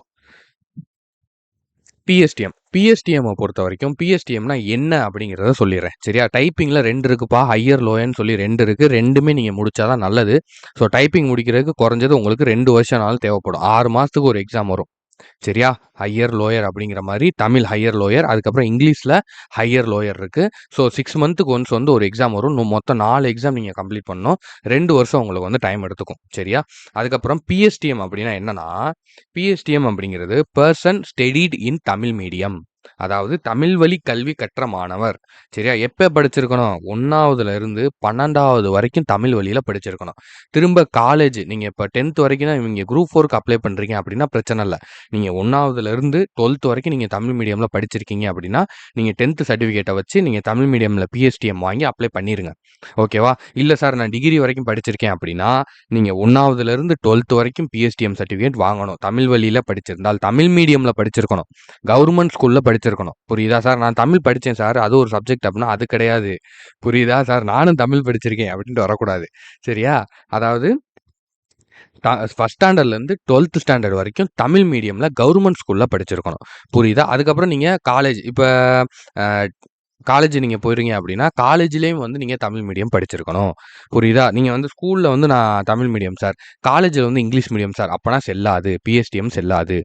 [SPEAKER 1] பிஎஸ்டிஎம். பிஎஸ்டிஎம்மை பொறுத்த வரைக்கும் பிஎஸ்டிஎம்னா என்ன அப்படிங்கிறத சொல்லிடுறேன் சரியா? டைப்பிங்கில் ரெண்டு இருக்குப்பா. ஹையர், லோயன்னு சொல்லி ரெண்டு இருக்குது ரெண்டுமே நீங்கள் முடிச்சா தான் நல்லது. ஸோ டைப்பிங் முடிக்கிறதுக்கு குறைஞ்சது உங்களுக்கு 2 வருஷம்னாலும் தேவைப்படும். ஆறு மாதத்துக்கு ஒரு எக்ஸாம் வரும். சரியா? ஹையர், லோயர் அப்படிங்கிற மாதிரி தமிழ் ஹையர், லோயர் அதுக்கப்புறம் இங்கிலீஷில் ஹையர், லோயர் இருக்குது ஸோ சிக்ஸ் மந்த்துக்கு ஒன்ஸ் வந்து ஒரு எக்ஸாம் வரும். இன்னும் மொத்தம் நாலு எக்ஸாம் நீங்கள் கம்ப்ளீட் பண்ணணும். ரெண்டு வருஷம் உங்களுக்கு வந்து டைம் எடுத்துக்கும். சரியா? அதுக்கப்புறம் பிஎஸ்டிஎம் அப்படின்னா என்னன்னா, பிஎஸ்டிஎம் அப்படிங்கிறது person studied in Tamil medium. அதாவது தமிழ் வழி கல்வி கற்ற மாணவர். சரியா? எப்போ படிச்சிருக்கணும்? ஒன்றாவதுல இருந்து 12வது வரைக்கும் தமிழ் வழியில் படிச்சிருக்கணும். திரும்ப காலேஜ் நீங்கள் இப்போ டென்த் வரைக்கும் தான் குரூப் ஃபோருக்கு அப்ளை பண்ணுறீங்க அப்படின்னா பிரச்சனை இல்லை நீங்கள் ஒன்றாவதுல இருந்து 12த் வரைக்கும் நீங்கள் தமிழ் மீடியமில் படிச்சிருக்கீங்க அப்படின்னா, நீங்கள் டென்த்து சர்டிஃபிகேட்டை வச்சு நீங்கள் தமிழ் மீடியமில் பிஎஸ்டிஎம் வாங்கி அப்ளை பண்ணிடுங்க ஓகேவா? இல்லை சார் நான் டிகிரி வரைக்கும் படிச்சிருக்கேன் அப்படின்னா, நீங்க 1வதுல இருந்து 12த் வரைக்கும் பிஎஸ்டிஎம் சர்டிஃபிகேட் வாங்கணும். தமிழ் வழியில் படிச்சிருந்தால் தமிழ் மீடியமில் படிச்சிருக்கணும். கவர்மெண்ட் ஸ்கூலில் படி படிச்சிருக்கணும். புரியுதா சார்? நான் தமிழ் படித்தேன் சார். அது ஒரு சப்ஜெக்ட் அப்படின்னா அது கிடையாது. புரியுதா சார்? நானும் தமிழ் படிச்சிருக்கேன் அப்படின்ட்டு வரக்கூடாது. சரியா? அதாவது ஃபஸ்ட் ஸ்டாண்டர்ட்லேருந்து 12த் ஸ்டாண்டர்ட் வரைக்கும் தமிழ் மீடியமில் கவர்மெண்ட் ஸ்கூலில் படிச்சிருக்கணும். புரியுதா? அதுக்கப்புறம் நீங்கள் காலேஜ் இப்போ காலேஜ் நீங்கள் போயிருங்க அப்படின்னா காலேஜ்லேயும் வந்து நீங்கள் தமிழ் மீடியம் படிச்சிருக்கணும். புரியுதா? நீங்கள் வந்து ஸ்கூலில் வந்து நான் தமிழ் மீடியம் சார். காலேஜில் வந்து இங்கிலீஷ் மீடியம் சார். அப்போனா செல்லாது. பிஎஸ்டிஎம் செல்லாது.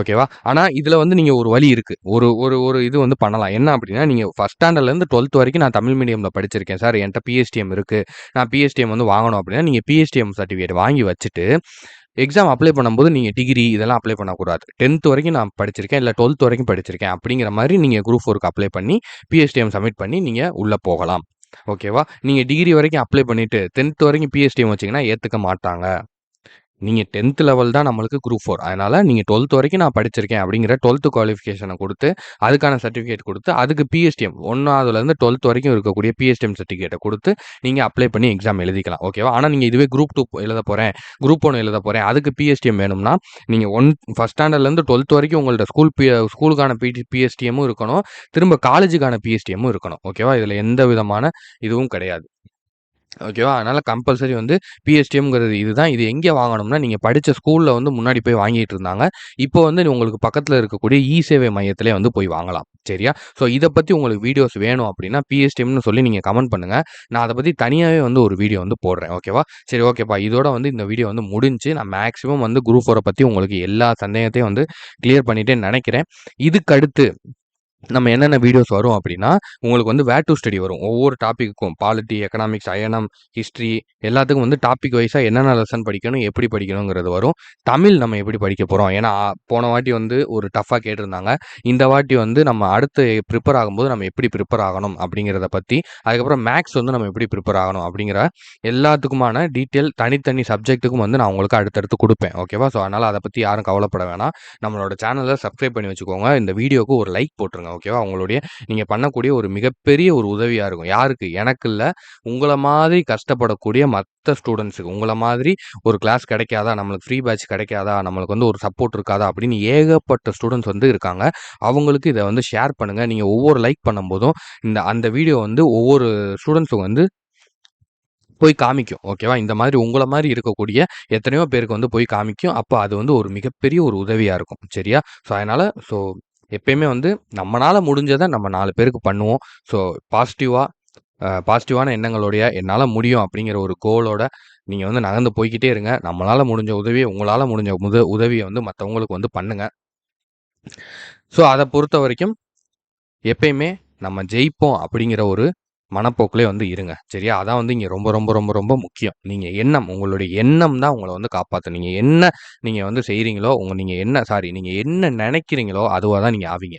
[SPEAKER 1] ஓகேவா? ஆனால் இதில் வந்து நீங்கள் ஒரு வழி இருக்குது ஒரு ஒரு ஒரு இது வந்து பண்ணலாம். என்ன அப்படின்னா நீங்கள் ஃபஸ்ட் ஸ்டாண்டர்ட்லேருந்து 12த் வரைக்கும் நான் தமிழ் மீடியமில் படிச்சிருக்கேன் சார். என்கிட்ட பிஎஸ்டிஎம் இருக்குது நான் பிஎஸ்டிஎம் வந்து வாங்கணும் அப்படின்னா நீங்கள் பிஎஸ்டிஎம் சர்டிஃபிகேட் வாங்கி வச்சுட்டு, எக்ஸாம் அப்ளை பண்ணும்போது நீங்கள் டிகிரி இதெல்லாம் அப்ளை பண்ணக்கூடாது. 10த் வரைக்கும் நான் படிச்சிருக்கேன். இல்லை டுவெல்த் வரைக்கும் படிச்சிருக்கேன். அப்படிங்கிற மாதிரி நீங்கள் குரூப் ஃபோருக்கு அப்ளை பண்ணி, பிஎஸ்டிஎம் சப்மிட் பண்ணி நீங்கள் உள்ளே போகலாம். ஓகேவா? நீங்கள் டிகிரி வரைக்கும் அப்ளை பண்ணிவிட்டு டென்த் வரைக்கும் பிஎஸ்டிஎம் வச்சிங்கன்னா ஏற்றுக்க மாட்டாங்க. நீங்கள் டென்த் லெவல் தான் நம்மளுக்கு குரூப் ஃபோர் அதனால் நீங்கள் டுவெல்த் வரைக்கும் நான் படிச்சிருக்கேன் அப்படிங்கிற டுவெல்த்து குவாலிஃபிகேஷனை கொடுத்து அதுக்கான சர்டிஃபிகேட் கொடுத்து அதுக்கு பிஎஸ்டிஎம் 1வதுலேருந்து 12த் வரைக்கும் இருக்கக்கூடிய பிஎஸ்டிஎம் சர்டிஃபிகேட்டை கொடுத்து நீங்கள் அப்ளை பண்ணி எக்ஸாம் எழுதிக்கலாம். ஓகேவா? ஆனால் நீங்கள் இதுவே குரூப் டூ எழுத போகிறேன் குரூப் ஒன்று எழுத போகிறேன் அதுக்கு பிஎஸ்டிஎம் வேணும்னா, நீங்கள் ஒன் ஃபஸ்ட் ஸ்டாண்டர்ட்லேருந்து 12த் வரைக்கும் உங்கள்ட்ட ஸ்கூல் பி ஸ்கூலுக்கான பிடி பிஎஸ்டிஎம்மும் இருக்கணும். திரும்ப காலேஜுக்கான பிஎஸ்டிஎம்மும் இருக்கணும். ஓகேவா? இதில் எந்த விதமான இதுவும் கிடையாது. ஓகேவா? அதனால் கம்பல்சரி வந்து பிஎஸ்டிஎம்ங்கிறது இதுதான். இது எங்கே வாங்கணும்னா, நீங்கள் படித்த ஸ்கூலில் வந்து முன்னாடி போய் வாங்கிட்டு இருந்தாங்க. இப்போ வந்து உங்களுக்கு பக்கத்தில் இருக்கக்கூடிய இ-சேவை மையத்திலே வந்து போய் வாங்கலாம். சரியா? ஸோ இதை பற்றி உங்களுக்கு வீடியோஸ் வேணும் அப்படின்னா பிஎஸ்டிஎம்னு சொல்லி நீங்கள் கமெண்ட் பண்ணுங்கள் நான் அதை பற்றி தனியாகவே வந்து ஒரு வீடியோ வந்து போடுறேன். ஓகேவா? சரி ஓகேப்பா. இதோட வந்து இந்த வீடியோ வந்து முடிஞ்சு நான் மேக்ஸிமம் வந்து குரூப் ஃபோரை பற்றி உங்களுக்கு எல்லா சந்தேகத்தையும் வந்து கிளியர் பண்ணிட்டேன்னு நினைக்கிறேன் இதுக்கடுத்து நம்ம என்னென்ன வீடியோஸ் வரும் அப்படின்னா உங்களுக்கு வந்து வேர் டூ ஸ்டடி வரும். ஒவ்வொரு டாப்பிக்கும் பாலிட்டி, எக்கனாமிக்ஸ், அயனம் ஹிஸ்ட்ரி எல்லாத்துக்கும் வந்து டாபிக் வைஸாக என்னென்ன லெசன் படிக்கணும், எப்படி படிக்கணுங்கிறது வரும். தமிழ் நம்ம எப்படி படிக்க போகிறோம் ஏன்னா, போன வாட்டி வந்து ஒரு டஃப்பாக கேட்டிருந்தாங்க. இந்த வாட்டி வந்து நம்ம அடுத்து ப்ரிப்பேர் ஆகும்போது நம்ம எப்படி ப்ரிப்பேர் ஆகணும் அப்படிங்கிறத பற்றி அதுக்கப்புறம் மேக்ஸ் வந்து நம்ம எப்படி ப்ரிப்பேர் ஆகணும் அப்படிங்கிற எல்லாத்துக்குமான டீட்டெயில் தனித்தனி சப்ஜெக்ட்டுக்கும் வந்து நான் உங்களுக்கு அடுத்தடுத்து கொடுப்பேன் ஓகேவா? ஸோ அதனால் அதை பற்றி யாரும் கவலைப்பட வேணாம். நம்மளோட சேனலை சப்ஸ்கிரைப் பண்ணி வச்சுக்கோங்க. இந்த வீடியோக்கு ஒரு லைக் போட்டுருங்க. ஓகேவா? அவங்களுடைய நீங்கள் பண்ணக்கூடிய ஒரு மிகப்பெரிய ஒரு உதவியாக இருக்கும். யாருக்கு? எனக்கு இல்லை உங்களை மாதிரி கஷ்டப்படக்கூடிய மற்ற ஸ்டூடெண்ட்ஸுக்கு உங்களை மாதிரி ஒரு கிளாஸ் கிடைக்காதா? நம்மளுக்கு ஃப்ரீ பேட்ச் கிடைக்காதா? நம்மளுக்கு வந்து ஒரு சப்போர்ட் இருக்காதா? அப்படின்னு ஏகப்பட்ட ஸ்டூடெண்ட்ஸ் வந்து இருக்காங்க. அவங்களுக்கு இதை வந்து ஷேர் பண்ணுங்கள் நீங்கள் ஒவ்வொரு லைக் பண்ணும்போதும், இந்த அந்த வீடியோ வந்து ஒவ்வொரு ஸ்டூடெண்ட்ஸுக்கு வந்து போய் காமிக்கும். ஓகேவா? இந்த மாதிரி உங்களை மாதிரி இருக்கக்கூடிய எத்தனையோ பேருக்கு வந்து போய் காமிக்கும். அப்போ அது வந்து ஒரு மிகப்பெரிய ஒரு உதவியாக இருக்கும். சரியா? ஸோ அதனால் ஸோ எப்பயுமே வந்து நம்மளால முடிஞ்சதை நம்ம நாலு பேருக்கு பண்ணுவோம். ஸோ பாசிட்டிவாக பாசிட்டிவான எண்ணங்களோடைய என்னால் முடியும் அப்படிங்கிற ஒரு கோலோட நீங்கள் வந்து நகர்ந்து போய்கிட்டே இருங்க. நம்மளால் முடிஞ்ச உதவியை உங்களால் முடிஞ்ச முத உதவியை வந்து மற்றவங்களுக்கு வந்து பண்ணுங்க. ஸோ அதை பொறுத்த வரைக்கும் எப்பயுமே நம்ம ஜெயிப்போம் அப்படிங்கிற ஒரு மனப்போக்கிலே வந்து இருங்க. சரியா? அதான் வந்து இங்கே ரொம்ப ரொம்ப ரொம்ப ரொம்ப முக்கியம். நீங்கள் எண்ணம் உங்களுடைய எண்ணம் தான் உங்களை வந்து காப்பாத்தும். நீங்கள் என்ன நீங்கள் வந்து செய்கிறீங்களோ உங்கள் நீங்கள் என்ன சாரி நீங்கள் என்ன நினைக்கிறீங்களோ அதுவாக தான் நீங்கள் ஆவீங்க.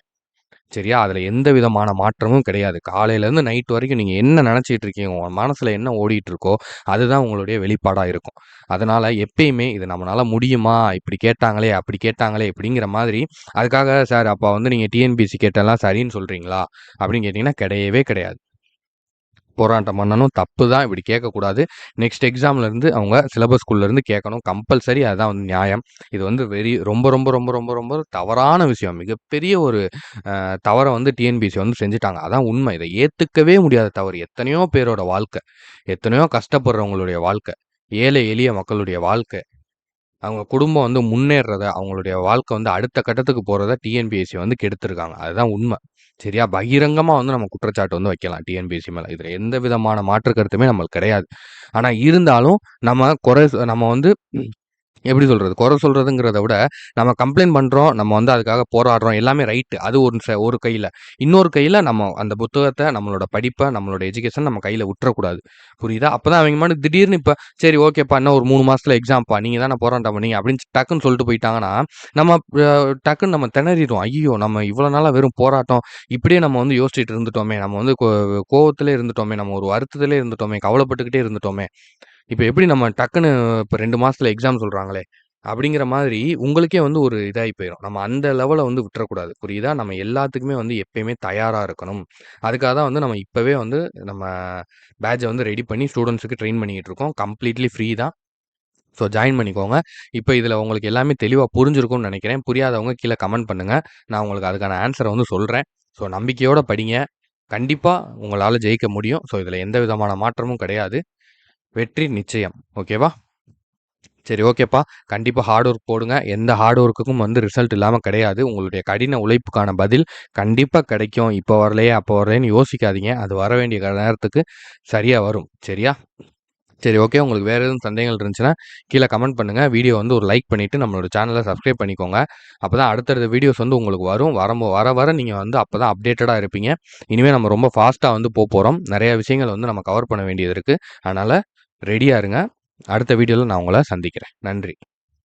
[SPEAKER 1] சரியா? அதில் எந்த விதமான மாற்றமும் கிடையாது. காலையிலேருந்து நைட் வரைக்கும் நீங்கள் என்ன நினச்சிட்டு இருக்கீங்க, உங்கள் மனசில் என்ன ஓடிட்டு இருக்கோ, அதுதான் உங்களுடைய வெளிப்பாடாக இருக்கும். அதனால் எப்பயுமே இது நம்மளால் முடியுமா? இப்படி கேட்டாங்களே, அப்படி கேட்டாங்களே இப்படிங்கிற மாதிரி அதுக்காக சார் அப்போ வந்து நீங்கள் டிஎன்பிஎஸ்சி கேட்டெல்லாம் சரின்னு சொல்கிறீங்களா அப்படின்னு கேட்டிங்கன்னா கிடையவே கிடையாது. போராட்டம் பண்ணணும். தப்பு தான். இப்படி கேட்கக்கூடாது. நெக்ஸ்ட் எக்ஸாம்லருந்து அவங்க சிலபஸ்குள்ளேருந்து கேட்கணும். கம்பல்சரி அதுதான் வந்து நியாயம். இது வந்து வெரி ரொம்ப ரொம்ப ரொம்ப ரொம்ப ரொம்ப தவறான விஷயம். மிகப்பெரிய ஒரு தவறை வந்து டிஎன்பிசி வந்து செஞ்சுட்டாங்க. அதான் உண்மை. இதை ஏற்றுக்கவே முடியாத தவறு. எத்தனையோ பேரோட வாழ்க்கை எத்தனையோ கஷ்டப்படுறவங்களுடைய வாழ்க்கை ஏழை எளிய மக்களுடைய வாழ்க்கை அவங்க குடும்பம் வந்து முன்னேறத அவங்களுடைய வாழ்க்கை வந்து அடுத்த கட்டத்துக்கு போகிறத டிஎன்பிஎஸ்சி வந்து கெடுத்துருக்காங்க. அதுதான் உண்மை சரியா? பகிரங்கமாக வந்து நம்ம குற்றச்சாட்டு வந்து வைக்கலாம் டிஎன்பிஎஸ்சி மேலே இதில் எந்த விதமான மாற்று கருத்துமே நம்மளுக்கு கிடையாது. ஆனால் இருந்தாலும் நம்ம குறை நம்ம வந்து எப்படி சொல்கிறது குறை சொல்கிறதுங்கிறத விட, நம்ம கம்ப்ளைண்ட் பண்ணுறோம் நம்ம வந்து அதுக்காக போராடுறோம். எல்லாமே ரைட்டு. அது ஒரு ச ஒரு கையில் இன்னொரு கையில் நம்ம அந்த புத்தகத்தை நம்மளோட படிப்பை நம்மளோட எஜுகேஷன் நம்ம கையில் விட்டுறக்கூடாது. புரியுதா? அப்போ தான் அவங்க பாட்டுக்கு திடீர்னு இப்போ சரி ஓகேப்பா என்ன ஒரு மூணு மாதத்தில் எக்ஸாம்ப்பா. தான் தானே போராட்டம் பண்ணீங்க அப்படின்னு டக்குன்னு சொல்லிட்டு போயிட்டாங்கன்னா, நம்ம டக்குன்னு நம்ம திணறிருவோம். ஐயோ நம்ம இவ்வளோ நாளாக வெறும் போராட்டம், இப்படியே நம்ம வந்து யோசிச்சுட்டு இருந்துட்டோமே. நம்ம வந்து கோ கோவத்திலே இருந்துட்டோமே. நம்ம ஒரு வருத்தத்திலே இருந்துட்டோமே. கவலைப்பட்டுக்கிட்டே இருந்துட்டோமே. இப்போ எப்படி நம்ம டக்குன்னு இப்போ ரெண்டு மாதத்தில் எக்ஸாம் சொல்கிறாங்களே அப்படிங்கிற மாதிரி உங்களுக்கே வந்து ஒரு இதாகி போயிடும் நம்ம அந்த லெவலை வந்து விட்டுறக்கூடாது. புரியுதா? நம்ம எல்லாத்துக்குமே வந்து எப்பயுமே தயாராக இருக்கணும். அதுக்காக தான் வந்து நம்ம இப்போவே வந்து நம்ம பேட்சை வந்து ரெடி பண்ணி ஸ்டூடெண்ட்ஸுக்கு ட்ரெயின் பண்ணிக்கிட்டு இருக்கோம். கம்ப்ளீட்லி ஃப்ரீ தான். ஸோ ஜாயின் பண்ணிக்கோங்க இப்போ இதில் உங்களுக்கு எல்லாமே தெளிவாக புரிஞ்சிருக்கும்னு நினைக்கிறேன் புரியாதவங்க கீழே கமெண்ட் பண்ணுங்கள் நான் உங்களுக்கு அதுக்கான ஆன்சரை வந்து சொல்கிறேன் ஸோ நம்பிக்கையோடு படிங்க கண்டிப்பாக உங்களால் ஜெயிக்க முடியும் ஸோ இதில் எந்த விதமான மாற்றமும் கிடையாது வெற்றி நிச்சயம். ஓகேவா சரி ஓகேப்பா கண்டிப்பாக ஹார்ட் ஒர்க் போடுங்க. எந்த ஹார்ட் ஒர்க்குக்கும் வந்து ரிசல்ட் இல்லாமல் கிடையாது. உங்களுடைய கடின உழைப்புக்கான பதில் கண்டிப்பாக கிடைக்கும். இப்போ வரலையே அப்போ வரலையேன்னு யோசிக்காதீங்க. அது வர வேண்டிய நேரத்துக்கு சரியாக வரும். சரியா? சரி ஓகே உங்களுக்கு வேறு எதுவும் சந்தேகங்கள் இருந்துச்சுன்னா கீழே கமெண்ட் பண்ணுங்கள் வீடியோ வந்து ஒரு லைக் பண்ணிவிட்டு நம்மளோட சேனலை சப்ஸ்கிரைப் பண்ணிக்கோங்க. அப்போ தான் அடுத்தடுத்த வீடியோஸ் வந்து உங்களுக்கு வரும். வரம்போ வர வர நீங்கள் வந்து அப்போ தான் அப்டேட்டடாக இருப்பீங்க. இனிமேல் நம்ம ரொம்ப ஃபாஸ்ட்டாக வந்து போக போகிறோம் நிறைய விஷயங்கள் வந்து நம்ம கவர் பண்ண வேண்டியது இருக்குது அதனால் ரெடியாக இருங்க. அடுத்த வீடியோவில் நான் உங்களை சந்திக்கிறேன். நன்றி.